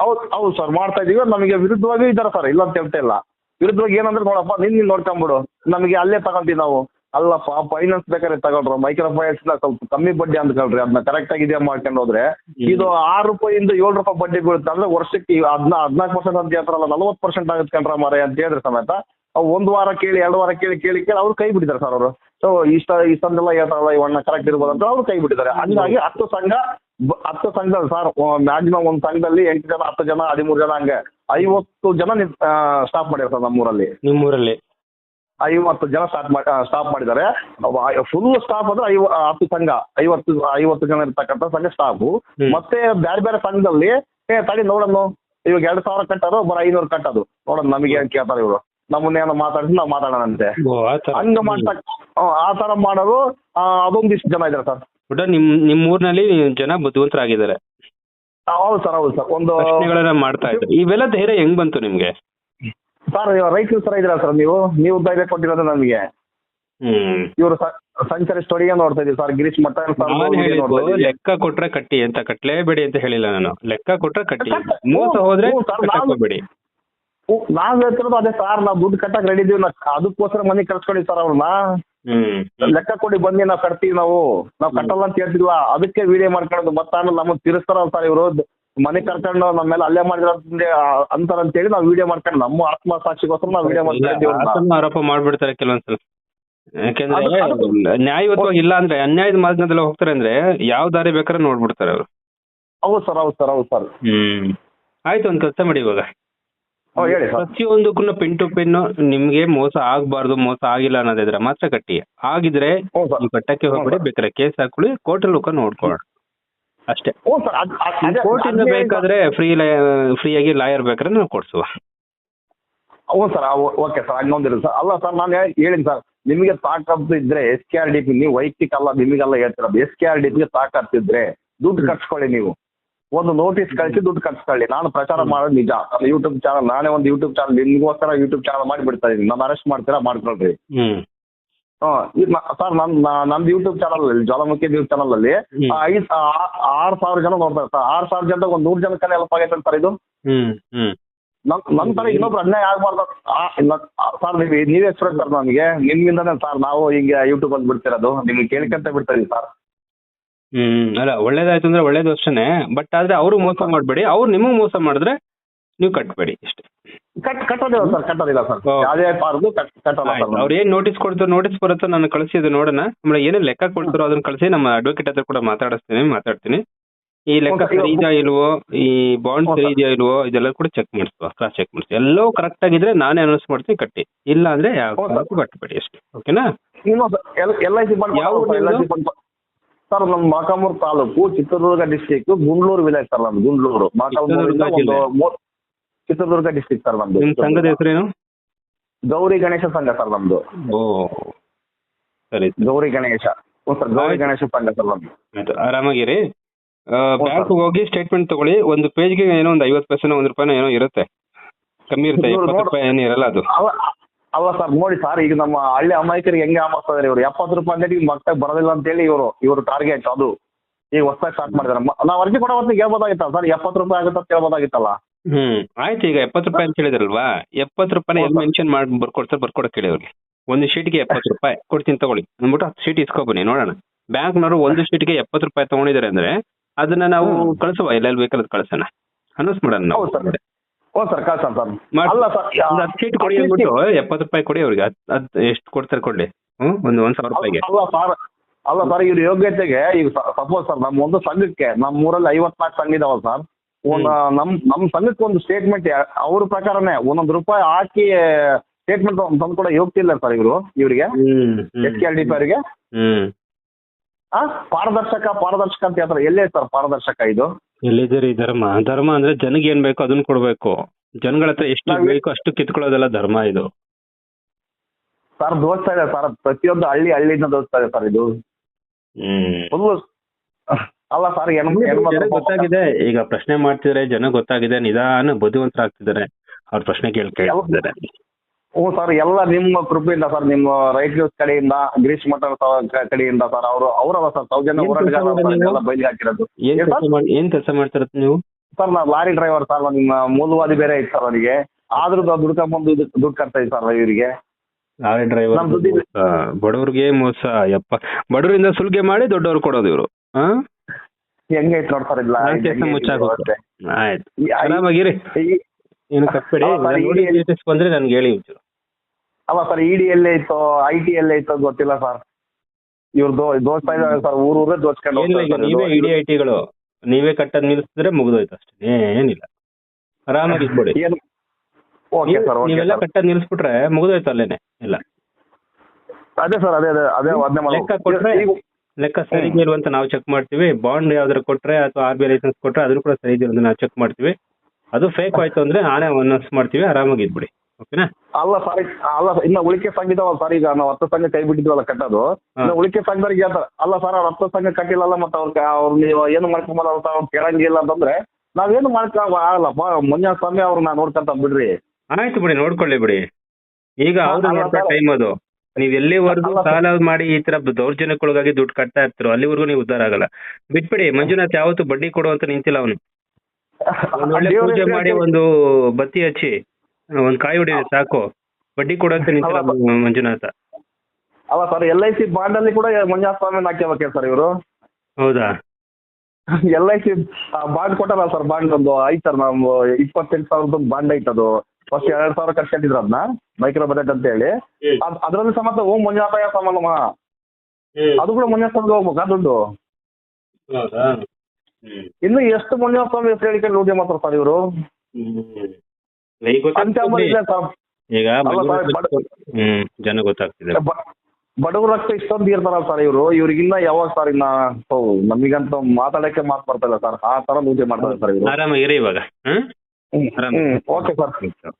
Speaker 1: ಹೌದು ಹೌದು ಸರ್ ಮಾಡ್ತಾ ಇದೀವಿ. ನಮಗೆ ವಿರುದ್ಧವಾಗಿ ಇದಾರೆ ಸರ್ ಇಲ್ಲ ಅಂತ ಹೇಳ್ತಾ ಇಲ್ಲ. ವಿರುದ್ಧವಾಗಿ ಏನಂದ್ರೆ ನೋಡಪ್ಪ ನಿನ್ ನೀನ್ ನೋಡ್ಕೊಂಬಿಡು. ನಮಗೆ ಅಲ್ಲೇ ತಗೊಂತೀವಿ ನಾವು. ಅಲ್ಲಪ್ಪ ಫೈನಾನ್ಸ್ ಬೇಕಾದ್ರೆ ತಗೊಂಡ್ರು ಮೈಕ್ರೋ ಫೈನಾನ್ಸ್ ಸ್ವಲ್ಪ ಕಮ್ಮಿ ಬಡ್ಡಿ ಅಂದ್ಕೊಳ್ರಿ ಅದನ್ನ ಕರೆಕ್ಟ್ ಆಗಿ ಇದೆ ಮಾಡ್ಕೊಂಡು ಹೋದ್ರೆ ಇದು ಆರು ರೂಪಾಯಿಂದ ಏಳು ರೂಪಾಯಿ ಬಡ್ಡಿ ಬೀಳುತ್ತೆ ಅಂದ್ರೆ ವರ್ಷಕ್ಕೆ ಹದ್ನ ಹದ್ನಾ ಹದಿನಾಲ್ಕು ಪರ್ಸೆಂಟ್ ಅಂತ ಹೇಳ್ತಾರಲ್ಲ ನಲ್ವತ್ತು ಪರ್ಸೆಂಟ್ ಆಗುತ್ತೆ ಕಣ್ರ ಮಾರೆ ಅಂತ ಹೇಳಿದ್ರೆ ಸಮೇತ. ಅವ್ ಒಂದ್ ವಾರ ಕೇಳಿ ಎರಡು ವಾರ ಕೇಳಿ ಕೇಳಿ ಕೇಳಿ ಅವ್ರು ಕೈ ಬಿಟ್ಟಿದ್ದಾರೆ ಸರ್ ಅವರು. ಸೊ ಇಷ್ಟ ಇಷ್ಟೊಂದೆಲ್ಲ ಹೇಳ್ತಾರಲ್ಲ ಇವಣ್ಣ ಕರೆಕ್ಟ್ ಇರ್ಬೋದು ಅಂತ ಅವ್ರು ಕೈ ಬಿಟ್ಟಿದ್ದಾರೆ. ಹಂಗಾಗಿ ಹತ್ತು ಸಂಘ ಹತ್ತು ಸಂಘದಲ್ಲಿ ಸರ್ ಮ್ಯಾಕ್ಸಿಮಮ್ ಒಂದು ಸಂಘದಲ್ಲಿ ಎಂಟು ಜನ ಹತ್ತು ಜನ ಹದಿಮೂರು ಜನ ಹಂಗೆ ಐವತ್ತು ಜನ ಸ್ಟಾಪ್ ಮಾಡ್ಯಾರ ಸರ್ ನಮ್ಮೂರಲ್ಲಿ.
Speaker 2: ನಿಮ್ಮೂರಲ್ಲಿ.
Speaker 1: ಐವತ್ತು ಜನ ಸ್ಟಾಪ್ ಮಾಡಿ ಸ್ಟಾಪ್ ಮಾಡಿದ್ದಾರೆ. ಫುಲ್ ಸ್ಟಾಫ್ ಅಂದ್ರೆ ಐವ ಹತ್ತು ಸಂಘ ಐವತ್ತು ಐವತ್ತು ಜನ ಇರ್ತಕ್ಕಂಥ ಸಂಘ ಸ್ಟಾಫು ಮತ್ತೆ ಬೇರೆ ಬೇರೆ ಸಂಘದಲ್ಲಿ ಏ ತಡಿ ನೋಡೋಣ. ಇವಾಗ ಎರಡು ಸಾವಿರ ಕಟ್ಟೋದು ಬರ ಐನೂರು ಕಟ್ಟೋದು. ನೋಡೋಣ ನಮಗೆ ಏನ್ ಕೇಳ್ತಾರೆ ಇವರು. ನಮ್ಮನ್ನೇನು ಮಾತಾಡಿಸಿ ನಾವು ಮಾತಾಡೋಣಂತೆ. ಹಂಗ ಮಾಡ್ತಾ ಆ ತರ ಮಾಡೋದು ಆ, ಅದೊಂದಿಷ್ಟು ಜನ ಇದಾರೆ ಸರ್.
Speaker 2: ಬಟ್ ನಿಮ್ ನಿಮ್ ಊರ್ನಲ್ಲಿ ಜನ ಬುದ್ಧಿವಂತರಾಗಿದ್ದಾರೆ.
Speaker 1: ಹೌದು ಸರ್ ಹೌದು ಸರ್. ಒಂದು
Speaker 2: ಮಾಡ್ತಾ ಇದ್ದಾರೆ. ಇವೆಲ್ಲ ಧೈರ್ಯ ಹೆಂಗ್ ಬಂತು ನಿಮ್ಗೆ?
Speaker 1: ಸರ್ ರೈತರು ಸರ ಇದ್ದೀರಾ ಸರ್ ನೀವು ನೀವು ಧೈರ್ಯ ಕೊಟ್ಟಿರೋದು ನಮಗೆ.
Speaker 2: ಹ್ಮ್.
Speaker 1: ಇವರು ಸಂಚಾರಿ ಸ್ಟೋರಿಗೆ ನೋಡ್ತಾ ಇದ್ದೀವಿ ಸರ್ ಗಿರೀಶ್ ಮಠ ಸರ್
Speaker 2: ನಾನು ಹೇಳಿದ್ದು ಲೆಕ್ಕ ಕೊಟ್ರೆ ಕಟ್ಟಿ ಅಂತ ಕಟ್ಲೇಬೇಡಿ ಅಂತ ಹೇಳಿಲ್ಲ ನಾನು. ಲೆಕ್ಕ ಕೊಟ್ರೆ ಕಟ್ಟಿ. ಮೋಸ ಹೋದ್ರೆ
Speaker 1: ಹ್ಞೂ ಸರ್, ನಾನು-
Speaker 2: ಕಟ್ಟಕೋಬೇಡಿ
Speaker 1: ನಾವ್ ಹೇಳ್ತಿರೋದು ಅದೇ ಸರ್ ನಾವು ದುಡ್ಡು ಕಟ್ಟಕ್ ರೆಡಿ ಇದೀವಿ ನಾ ಅದಕ್ಕೋಸ್ಕರ ಮನೆ ಕಳ್ಸ್ಕೊಡಿ ಸರ್ ಅವ್ರನ್ನ.
Speaker 2: ಹ್ಮ್.
Speaker 1: ಲೆಕ್ಕ ಕೊಡಿ ಬನ್ನಿ ನಾವು ಕಟ್ತೀವಿ ನಾವು. ನಾವು ಕಟ್ಟಲ್ಲ ಅಂತ ಹೇಳ್ತಿದ್ವಾ? ಅದಕ್ಕೆ ವಿಡಿಯೋ ಮಾಡ್ಕೊಳ್ಳೋದು ಮತ್ತ ಆಮೇಲೆ ನಮಗೆ ತಿರ್ಸ್ತಾರಲ್ಲ ಸರ್ ಇವರು. ಮನೆ ಕರ್ಕೊಂಡು ನಮ್ಮ ಮೇಲೆ ಅಲ್ಲೇ ಮಾಡಿದ್ರ ಅಂತಾರ ಅಂತೇಳಿ ನಾವು ವಿಡಿಯೋ ಮಾಡ್ಕೊಂಡು ನಮ್ಮ ಆತ್ಮ ಸಾಕ್ಷಿಗೋಸ್ಕರ ನಾವು ವಿಡಿಯೋ ಮಾಡ್ತಾ
Speaker 2: ಆರೋಪ ಮಾಡ್ಬಿಡ್ತಾರೆ ಕೆಲವೊಂದ್ಸಲ. ಯಾಕೆಂದ್ರೆ ನ್ಯಾಯಯುತವಾಗಿ ಇಲ್ಲ ಅಂದ್ರೆ ಅನ್ಯಾಯದ ಮಾರ್ಗದಲ್ಲಿ ಹೋಗ್ತಾರೆ ಅಂದ್ರೆ ಯಾವ ದಾರಿ ಬೇಕಾದ್ರೆ ನೋಡ್ಬಿಡ್ತಾರೆ ಅವರು.
Speaker 1: ಹೌದು ಸರ್ ಹೌದು ಸರ್ ಹೌದು ಸರ್.
Speaker 2: ಹ್ಮ್. ಆಯ್ತು ಒಂದ್ ಕೆಲಸ ಮಾಡಿ ಇವಾಗ.
Speaker 1: ಹೇಳಿ
Speaker 2: ಪ್ರತಿಯೊಂದಕ್ಕೂ ಪಿನ್ ಟು ಪಿನ್ ನಿಮ್ಗೆ ಮೋಸ ಆಗ್ಬಾರ್ದು ಮೋಸ ಆಗಿಲ್ಲ ಅನ್ನೋದಿದ್ರೆ ಮಾತ್ರ ಕಟ್ಟಿ. ಆಗಿದ್ರೆ ಕಟ್ಟಕ್ಕೆ ಹೋಗ್ಬಿಡಿ ಬೇಕಾದ್ರೆ ಕೇಸ್ ಹಾಕೊಳ್ಳಿ ಕೋರ್ಟಲ್ಲಿ ಹೋಗ್ಕೊಂಡು ನೋಡ್ಕೊಳ್ಳೋಣ. ಅಷ್ಟೇ.
Speaker 1: ಹ್ಞೂ ಸರ್ ಅದ್-
Speaker 2: ಕೋರ್ಟಿಂದ ಬೇಕಾದ್ರೆ ಫ್ರೀ ಫ್ರೀಯಾಗಿ ಲಾಯರ್ ಬೇಕಾದ್ರೆ ನಾವು ಕೊಡ್ಸುವ.
Speaker 1: ಹ್ಞೂ ಸರ್ ಓಕೆ ಸರ್ ಹಂಗೊಂದಿಲ್ಲ ಸರ್. ಅಲ್ಲ ಸರ್ ನಾನು ಹೇಳಿನಿ ಸರ್ ನಿಮಗೆ ತಾಕತ್ತು ಇದ್ರೆ S K R D P ನೀವು ವೈಯಕ್ತಿಕ ಅಲ್ಲ ನಿಮಗೆಲ್ಲ ಹೇಳ್ತಿರೋದು ಎಸ್ ಕೆ ಆರ್ ಡಿ ಪಿಗೆ ತಾಕತ್ತು ಇದ್ರೆ ದುಡ್ಡು ಕಟ್ಸ್ಕೊಳ್ಳಿ ನೀವು. ಒಂದು ನೋಟಿಸ್ ಕಳಿಸಿ ದುಡ್ಡು ಕಟ್ಸ್ಕೊಳ್ಳಿ. ನಾನು ಪ್ರಚಾರ ಮಾಡೋದು ನಿಜ. ಯೂಟ್ಯೂಬ್ ಚಾನಲ್ ನಾನೇ ಒಂದು ಯೂಟ್ಯೂಬ್ ಚಾನಲ್ ನಿಮಗೋಸ್ಕರ ಯೂಟ್ಯೂಬ್ ಚಾನಲ್ ಮಾಡಿ ಬಿಡ್ತಾ ಇದೀನಿ. ನಾನು ಅರೆಸ್ಟ್ ಮಾಡ್ತೀರಾ ಮಾಡ್ಕೊಳ್ರಿ. ಸರ್ ನನ್ ನಂದು ಯೂಟ್ಯೂಬ್ ಚಾನಲ್ ಅಲ್ಲಿ ಜ್ವಾಲಾಮುಖಿ ನ್ಯೂಸ್ ಚಾನಲ್ ಅಲ್ಲಿ ಐದ್ ಆರ್ ಸಾವಿರ ಜನ ನೋಡ್ತಾರೆ ಸರ್. ಆರ್ ಸಾವಿರ ಜನದಾಗ ಒಂದ್ ನೂರ್ ಜನಕ್ಕೆ ಹೆಲ್ಪ್ ಆಗೈತೆ ಸರ್ ಇದು. ನನ್ ನನ್ನ ತರ ಇನ್ನೊಬ್ರು ಅನ್ಯಾಯ ಆಗ್ಬಾರ್ದು. ಸರ್ ನೀವು ನೀವ್ ಎಕ್ಸ್ಪ್ರೆಸ್ ಸರ್ ನಮಗೆ? ನಿಮ್ಮಿಂದ ಸರ್ ನಾವು ಹಿಂಗೆ ಯೂಟ್ಯೂಬ್ ಅಲ್ಲಿ ಬಿಡ್ತಿರೋದು. ನಿಮ್ಗೆ ಕೇಳ್ಕೊಂತ ಬಿಡ್ತಾ ಇದೀವಿ ಸರ್.
Speaker 2: ಹ್ಮ್ ಅಲ್ಲ ಒಳ್ಳೇದಾಯ್ತು ಅಂದ್ರೆ ಒಳ್ಳೇದು ಅಷ್ಟೇನೆ. ಬಟ್ ಆದ್ರೆ ಅವರು ಮೋಸ ಮಾಡಬೇಡಿ. ಅವ್ರು ನಿಮಗ್ ಮೋಸ ಮಾಡಿದ್ರೆ ನೀವು ಕಟ್ಬೇಡಿ ಅಷ್ಟೇ
Speaker 1: ಕಟ್ ಕಟ್ಟೋದಿಲ್ಲ ಸರ್ ಕಟ್ಟೋದಿಲ್ಲ ಸರ್.
Speaker 2: ಓ.
Speaker 1: ಯಾವುದೇ ಪಾರ್ದು ಕಟ್ ಕಟ್ಟಲ್ಲ
Speaker 2: ಆಯ್ತು.
Speaker 1: ಸರ್
Speaker 2: ಅವ್ರು ಏನ್ ನೋಟಿಸ್ ಕೊಡ್ತಾರೋ ನೋಟಿಸ್ ಬರುತ್ತೋ ನಾನು ಅದು ನೋಡೋಣ. ಆಮೇಲೆ ಏನೇನ್ ಲೆಕ್ಕ ಕೊಡ್ತಾರೋ ಅದನ್ನ ಕಳಿಸಿ ನಮ್ಮ ಅಡ್ವೊಕೇಟ್ ಹತ್ರ ಕೂಡ ಮಾತಾಡಿಸ್ತೀನಿ ಮಾತಾಡ್ತೀನಿ. ಈ ಲೆಕ್ಕ ಸರಿ ಇದೆಯಾ ಇಲ್ವೋ ಈ ಬಾಂಡ್ ಸರಿ. ಇದೆಯಾ ಇಲ್ವೋ ಇದೆಲ್ಲ ಕೂಡ ಚೆಕ್ ಮಾಡಿಸುವ ಕ್ರಾಸ್ ಚೆಕ್ ಮಾಡಿಸಿ ಎಲ್ಲೋ ಕರೆಕ್ಟ್ ಆಗಿದ್ರೆ ನಾನೇ ಅನೌನ್ಸ್ ಮಾಡ್ತೀನಿ ಕಟ್ಟಿ. ಇಲ್ಲ ಅಂದ್ರೆ ಯಾವ. ಕಾರಣಕ್ಕೂ ಕಟ್ಟಬೇಡಿ ಅಷ್ಟೇ. ಓಕೆನಾ
Speaker 1: ಇನ್ನೊಂದು ಎಲ್ ಐ ಸಿ ಬಂದ್
Speaker 2: ಯಾವ ಊರು
Speaker 1: ಎಲ್ ಐ ಸಿ
Speaker 2: ನಿಮ್ದು?
Speaker 1: ಬಂದ್ ಸರ್ ನಮ್ಮ ಮಾಕಾಮೂರ್ taluk Chitradurga district Gundluru village sir ನಮ್ದು ಗುಂಡ್ಲೂರು. ಮೊಳಕಾಮೂರಿಂದ
Speaker 2: ಚಿತ್ರದುರ್ಗ
Speaker 1: ಒಂದು
Speaker 2: ಜಿಲ್ಲೆ.
Speaker 1: ಮೂರ್ ಚಿತ್ರದುರ್ಗ ಡಿಸ್ಟಿಕ್ ಸರ್ ನಮ್ದು.
Speaker 2: ನಿಮ್ ಸಂಘದ ಹೆಸರೇನು?
Speaker 1: ಗೌರಿ ಗಣೇಶ ಸಂಘ ಸರ್ ನಮ್ದು.
Speaker 2: ಓ ಸರಿ.
Speaker 1: ಗೌರಿ ಗಣೇಶ ಹ್ಞೂ ಸರ್ ಗೌರಿ ಗಣೇಶ ಸಂಘ ಸರ್ ನಮ್ದು.
Speaker 2: ಆಯ್ತು ಆರಾಮಾಗಿರಿ. ಬ್ಯಾಂಕ್ ಹೋಗಿ ಸ್ಟೇಟ್ಮೆಂಟ್ ತಗೊಳ್ಳಿ. ಒಂದು ಪೇಜ್ಗೆ ಏನೋ ಒಂದು ಐವತ್ತು ಪೈಸೆ ಒಂದು ರೂಪಾಯಿನೋ ಏನೋ ಇರುತ್ತೆ. ಕಮ್ಮಿ ಇರುತ್ತೆ
Speaker 1: ನೋಡು,
Speaker 2: ಎಪ್ಪತ್ತು
Speaker 1: ನೋಡು.
Speaker 2: ರೂಪಾಯಿ ಏನು ಇರಲ್ಲ ಅದು.
Speaker 1: ಅಲ್ಲ ಅಲ್ಲ ಸರ್ ನೋಡಿ ಸರ್ ಈಗ ನಮ್ಮ ಹಳ್ಳಿ ಅಮಾಯಕರಿಗೆ ಹೆಂಗೆ ಆಮಿಸ್ತಾರೆ ಇವರು. ಎಪ್ಪತ್ತು ರೂಪಾಯಿ ಅಂದ್ರೆ ಈಗ ಮತ್ತೆ ಬರೋದಿಲ್ಲ ಅಂತೇಳಿ ಇವರು ಇವರು ಟಾರ್ಗೆಟ್ ಅದು. ಈಗ ಹೊಸದಾಗಿ ಸ್ಟಾರ್ಟ್ ಮಾಡಿದಾರೆ. ಮ- ನಾವು ಅರ್ಜಿ ಕೊಡೋ ಹೊತ್ತಿಗೆ ಹೇಳ್ಬೋದಾಗಿತ್ತಲ್ಲ ಸರ್ ಎಪ್ಪತ್ತು ರೂಪಾಯಿ ಆಗುತ್ತೆ ಅಂತ ಹೇಳ್ಬೋದಾಗಿತ್ತಲ್ಲ.
Speaker 2: ಹ್ಮ್. ಆಯ್ತು ಈಗ ಎಪ್ಪತ್ತು ರೂಪಾಯಿ ಅಂತ ಹೇಳಿದ್ರಲ್ವಾ? ಎಪ್ಪತ್ತು ರೂಪಾಯಿ ಎಲ್ಲಿ. ಮೆನ್ಷನ್ ಮಾಡಿ ಬರ್ಕೊಡ್ತಾರೆ ಬರ್ಕೊಡಕ್ ಹೇಳಿ ಅವ್ರಿಗೆ. ಒಂದು ಶೀಟ್ಗೆ ಎಪ್ಪತ್ತು ರೂಪಾಯಿ. ಕೊಡ್ತೀನಿ ತಗೊಳ್ಳಿ. ಅಂದ್ಬಿಟ್ಟು ಹತ್ತು ಶೀಟ್ ಇಸ್ಕೊಬನ್ನಿ ನೋಡೋಣ. ಬ್ಯಾಂಕ್ನವರು ಒಂದು ಶೀಟ್ಗೆ ಎಪ್ಪತ್ತು ರೂಪಾಯಿ ತಗೊಂಡಿದ್ದಾರೆ ಅಂದ್ರೆ ಅದನ್ನ ನಾವು ಕಳಿಸುವ? ಎಲ್ಲ ಎಲ್ಲೆಲ್ಲಿ ಬೇಕಾದ್ರೆ ಕಳ್ಸೋಣ. ಅನೌನ್ಸ್ ಮಾಡೋಣ ನಾವು.
Speaker 1: ಸರ್. ಕಳ್ಸೋಣ ಸರ್. ಅಲ್ಲ ಸರ್
Speaker 2: ಒಂದು ಹತ್ತು ಶೀಟ್ ಕೊಡಿ ಅಂದ್ಬಿಟ್ಟು ಎಪ್ಪತ್ತು ರೂಪಾಯಿ ಕೊಡಿ ಅವ್ರಿಗೆ. ಹತ್ತು ಹತ್ತು ಎಷ್ಟು ಕೊಡ್ತಾರೆ ಕೊಡ್ಲಿ. ಹ್ಮ್ ಒಂದು ಒಂದ್ ಸಾವಿರ ರೂಪಾಯಿಗೆ.
Speaker 1: ಅಲ್ಲ ಸರ್ ಅಲ್ಲ ಸರ್ ಇವ್ರ ಯೋಗ್ಯತೆಗೆ ಈಗ ಸಪೋಸ್ ಸರ್ ನಮ್ಮ ಒಂದು ಸಂಘಕ್ಕೆ ನಮ್ಮ ಊರಲ್ಲಿ ಐವತ್ನಾಲ್ಕು ಸಂಘ ಇದಾವಲ್ಲ ಸರ್. ಒಂದು ನಮ್ ನಮ್ ಸಂಘಕ್ಕೆ ಒಂದು ಸ್ಟೇಟ್ಮೆಂಟ್ ಅವ್ರ ಪ್ರಕಾರನೇ ಒಂದೊಂದು ರೂಪಾಯಿ ಹಾಕಿ ಸ್ಟೇಟ್ಮೆಂಟ್ ತಂದು ಕೂಡ ಯೋಗ್ತಿಲ್ಲ ಸರ್ ಇವರು ಇವರಿಗೆ. S K L D P ಅವರಿಗೆ. ಪಾರದರ್ಶಕ ಪಾರದರ್ಶಕ ಅಂತ ಹೇಳ್ತಾರೆ. ಎಲ್ಲೇ ಸರ್ ಪಾರದರ್ಶಕ ಇದು?
Speaker 2: ಎಲ್ಲಿದ್ದೀರಿ ಧರ್ಮ? ಧರ್ಮ ಅಂದ್ರೆ ಜನಗೆ ಏನ್ ಬೇಕೋ ಅದನ್ನ ಕೊಡ್ಬೇಕು. ಜನಗಳ ಹತ್ರ ಎಷ್ಟು ಬೇಕೋ ಅಷ್ಟು ಕಿತ್ಕೊಳ್ಳೋದೆಲ್ಲ ಧರ್ಮ ಇದು.
Speaker 1: ಸರ್ ದೋಸ್ತಾ ಇದೆ ಸರ್ ಪ್ರತಿಯೊಂದು ಹಳ್ಳಿ ಹಳ್ಳಿಯಿಂದ ದೋಸ್ತಾ ಇದೆ ಸರ್ ಇದು.
Speaker 2: ಹ್ಮ್.
Speaker 1: ಫುಲ್ ಅಲ್ಲ ಸರ್
Speaker 2: ಗೊತ್ತಾಗಿದೆ. ಈಗ ಪ್ರಶ್ನೆ ಮಾಡ್ತಿದ್ರೆ ಜನ ಗೊತ್ತಾಗಿದೆ. ನಿಧಾನ ಬುದ್ಧಿವಂತರಾಗ್ತಿದ್ದಾರೆ. ಅವ್ರ ಪ್ರಶ್ನೆ ಕೇಳ್ ಕೇಳ್ತಿದ್ದಾರೆ.
Speaker 1: ಹ್ಞೂ ಸರ್ ಎಲ್ಲ ನಿಮ್ಮ ಕೃಪೆಯಿಂದ ಸರ್ ನಿಮ್ಮ ರೈಟ್ ನ್ಯೂಸ್ ಕಡೆಯಿಂದ ಗಿರೀಶ್ ಮಠ ಕಡೆಯಿಂದ ಸರ್ ಅವರು ಅವರವ ಸರ್ ಸೌಜನ್ಯ
Speaker 2: ಏನ್
Speaker 1: ಹೋರಾಟಗಾರ
Speaker 2: ಕೆಲ್ಸ ಮಾಡೋದು ನೀವು?
Speaker 1: ಎಲ್ಲ ಬಯಲು ಹಾಕಿರೋದು.
Speaker 2: ಏನ್ ಕೆಲಸ ಮಾಡ್ತಿರತ್ ನೀವು?
Speaker 1: ಸರ್ ನಾವು ಲಾರಿ ಡ್ರೈವರ್ ಸರ್ ನಿಮ್ಮ ಮೂಲವಾದಿ ಬೇರೆ ಐತೆ ಸರ್ ಅವರಿಗೆ. ಆದ್ರೂ ದುಡ್ಡು ಇದು ದುಡ್ಡು ಕಟ್ತಾ ಇತ್ತು ಸರ್ ಇವರಿಗೆ.
Speaker 2: ಲಾರಿ ಡ್ರೈವರ್
Speaker 1: ಬಡವರಿಗೆ
Speaker 2: ಬಡವ್ರಿಗೆ ಮೋಸ. ಯಪ್ಪ. ಬಡವರಿಂದ ಸುಲಿಗೆ ಮಾಡಿ ದೊಡ್ಡವ್ರು ಕೊಡೋದು ಇವರು. ಹಾ
Speaker 1: ಹೆಂಗೆ ಐತೆ ನೋಡಿ ಸರ್ ಇಲ್ಲ?
Speaker 2: ಆಯ್ತು. ಆರಾಮಾಗಿರಿ. ಏನು ನೋಡಿ ಲೇಟೆಸ್ಟ್ ಬಂದ್ರೆ ನನ್ಗೆ ಹೇಳಿ ಒಂಚೂರು.
Speaker 1: ಅವ ಸರ್ ಇಡಿ ಎಲ್ಲೇ ಇತ್ತು ಐ ಟಿ ಎಲ್ಲೇ ಇತ್ತು ಗೊತ್ತಿಲ್ಲ ಸರ್. ಇವ್ರು ದೋ ದೋಸ್ತಾ ಇದ್ದಾರೆ ಸರ್ ಊರ್ ಊರೇ
Speaker 2: ನೀವೇ ಇಡಿ ಐ ಟಿಗಳು ನೀವೇ ಕಟ್ಟದ್ ನಿಲ್ಸಿದ್ರೆ ಮುಗಿದೋಯ್ತು ಅಷ್ಟೇ. ಏನಿಲ್ಲ. ಆರಾಮಾಗಿ
Speaker 1: ಓಕೆ ಸರ್
Speaker 2: ನೀವೆಲ್ಲ ಕಟ್ಟದ್ ನಿಲ್ಸ್ಬಿಟ್ರೆ ಮುಗಿದೋಯ್ತು ಅಲ್ಲೇನೆ. ಇಲ್ಲ.
Speaker 1: ಅದೇ ಸರ್ ಅದೇ ಅದೇ ಅದೇ ಅದನ್ನೇ
Speaker 2: ಲೆಕ್ಕ ಲೆಕ್ಕ ಸರಿ ಇರುವಂತ ನಾವು ಚೆಕ್ ಮಾಡ್ತೀವಿ. ಬಾಂಡ್ ಯಾವ್ದಾರು ಕೊಟ್ರೆ ಅಥವಾ ಆರ್ ಬಿ ಐ ಲೈಸೆನ್ಸ್ ಕೊಟ್ರೆ ಅದ್ರ ಕೂಡ ಸರಿ ಇದೆಯಾ ಅಂತ ನಾವು ಚೆಕ್ ಮಾಡ್ತೀವಿ. ಅದು ಫೇಕ್ ಆಯ್ತು ಅಂದ್ರೆ ನಾನೇ ಅನೌನ್ಸ್ ಮಾಡ್ತೀವಿ. ಆರಾಮಾಗಿ ಇದ್ಬಿಡಿ. ಓಕೆನಾ
Speaker 1: ಅಲ್ಲ ಸಾರಿ ಅಲ್ಲ ಇನ್ನು ಇನ್ನ ಉಳಿಕೆ ಸಂಘ ಸಾರಿ ಈಗ ನಾವು ಹತ್ತು ಸಂಘ ಕೈ ಬಿಟ್ಟಿದ್ವಲ್ಲ ಕಟ್ಟೋದು. ಇನ್ನು ಉಳಿಕೆ ಸಂಘದವ್ರಿಗೆ ಹೇಳ್ತಾರೆ. ಅಲ್ಲ ಸರ್ ಅವ್ರ ಹತ್ತು ಸಂಘ ಕಟ್ಟಿಲ್ಲಲ್ಲ ಮತ್ತೆ ಅವ್ರ ಅವ್ರು ನೀವು ಏನು ಮಾಡ್ಕೊಂಬಲ್ಲ ಅಂತ ಅವ್ರು ಕೇಳಂಗಿಲ್ಲ ಅಂತಂದ್ರೆ ನಾವೇನು ಮಾಡ್ಕೊ ಆಗಲ್ಲಪ್ಪ ಸಮಯ ಸ್ವಾಮಿ ಅವ್ರನ್ನ ನೋಡ್ಕೊಂತ ಬಿಡ್ರಿ.
Speaker 2: ಆಯ್ತು ಬಿಡಿ ನೋಡ್ಕೊಳ್ಳಿ ಬಿಡಿ. ಈಗ ಅವ್ರು ನೋಡ್ತಾ ಟೈಮ್ ಅದು. ನೀವ್ ಎಲ್ಲಿವರೆಗೂ ಸಾಲ ಮಾಡಿ ಈ ತರ ದೌರ್ಜನ್ಯಕ್ಕೊಳಗಾಗಿ ದುಡ್ಡು ಕಟ್ತಾ ಇರ್ತೀರೋ ಅಲ್ಲಿವರೆಗೂ ನೀವು ಉದ್ಧಾರ ಆಗಲ್ಲ. ಬಿಟ್ಬಿಡಿ ಮಂಜುನಾಥ್ ಯಾವತ್ತು ಬಡ್ಡಿ ಕೊಡುವಂತ ನಿಂತಿಲ್ಲ ಅವನು. ಒಂದ್ ಒಳ್ಳೆ ಪೂಜೆ ಮಾಡಿ ಒಂದು ಬತ್ತಿ ಹಚ್ಚಿ ಒಂದ್ ಕಾಯಿ ಹೊಡಿ ಸಾಕು. ಬಡ್ಡಿ ಕೊಡೋಂತ ನಿಂತಿಲ್ಲ ಮಂಜುನಾಥ.
Speaker 1: ಅಲ್ಲ sir L I C bond ಅಲ್ಲಿ ಕೂಡ ಮಂಜುನಾಥ್ ಸ್ವಾಮಿ ಹಾಕ್ಯಬೇಕೆ ಸರ್ ಇವರು?
Speaker 2: ಹೌದಾ?
Speaker 1: ಎಲ್ ಐ ಸಿ ಬಾಂಡ್ ಕೊಟ್ಟಲ್ಲ ಸರ್ ಬಾಂಡ್ ಒಂದು ಐತ್ ಸರ್ ನಾವು ಇಪ್ಪತ್ತೆಂಟು ಸಾವಿರದ ಬಾಂಡ್ ಐತದು. ಅದು ಫಸ್ಟ್ ಎರಡ್ ಸಾವಿರ ಕಟ್ಕೊಂಡಿದ್ರು ಅದನ್ನ ಮೈಕ್ರೋ ಬಜೆಟ್ ಅಂತ ಹೇಳಿ ಅದರಲ್ಲಿ ಸಮೇತ ಓಂ ಮಂಜುನಾಥಯ್ಯ ಸಮಾನಮ್ಮ ಅದು ಕೂಡ ಮಂಜುನಾಥ ಸ್ವಾಮಿಗೆ ಹೋಗ್ಬೇಕಾ ದುಡ್ಡು? ಇನ್ನು ಎಷ್ಟು ಮಂಜುನಾಥ ಸ್ವಾಮಿ ಹೆಸರು ಹೇಳಿಕೊಂಡು ರೂಢಿ ಮಾತ್ರ ಸರ್ ಇವರು.
Speaker 2: ಈಗ ಜನ ಗೊತ್ತಾಗ್ತಿದೆ.
Speaker 1: ಬಡವ್ರ ರಕ್ತ ಇಷ್ಟೊಂದು ಇರ್ತಾರಲ್ಲ ಸರ್ ಇವರು. ಇವ್ರಿಗಿನ್ನ ಯಾವಾಗ ಸರ್ ಇನ್ನ ನಮಗಂತ ಮಾತಾಡಕ್ಕೆ ಮಾತು ಬರ್ತಾ ಇಲ್ಲ ಸರ್. ಆ ತರ ಲೂಟಿ ಮಾಡ್ತಾರೆ ಸರ್ ಇವರು.
Speaker 2: ಆರಾಮಾಗಿರಿ ಇವಾಗ. ಹ್ಮ್ ಆರಾಮ
Speaker 1: ಓಕೆ ಸರ್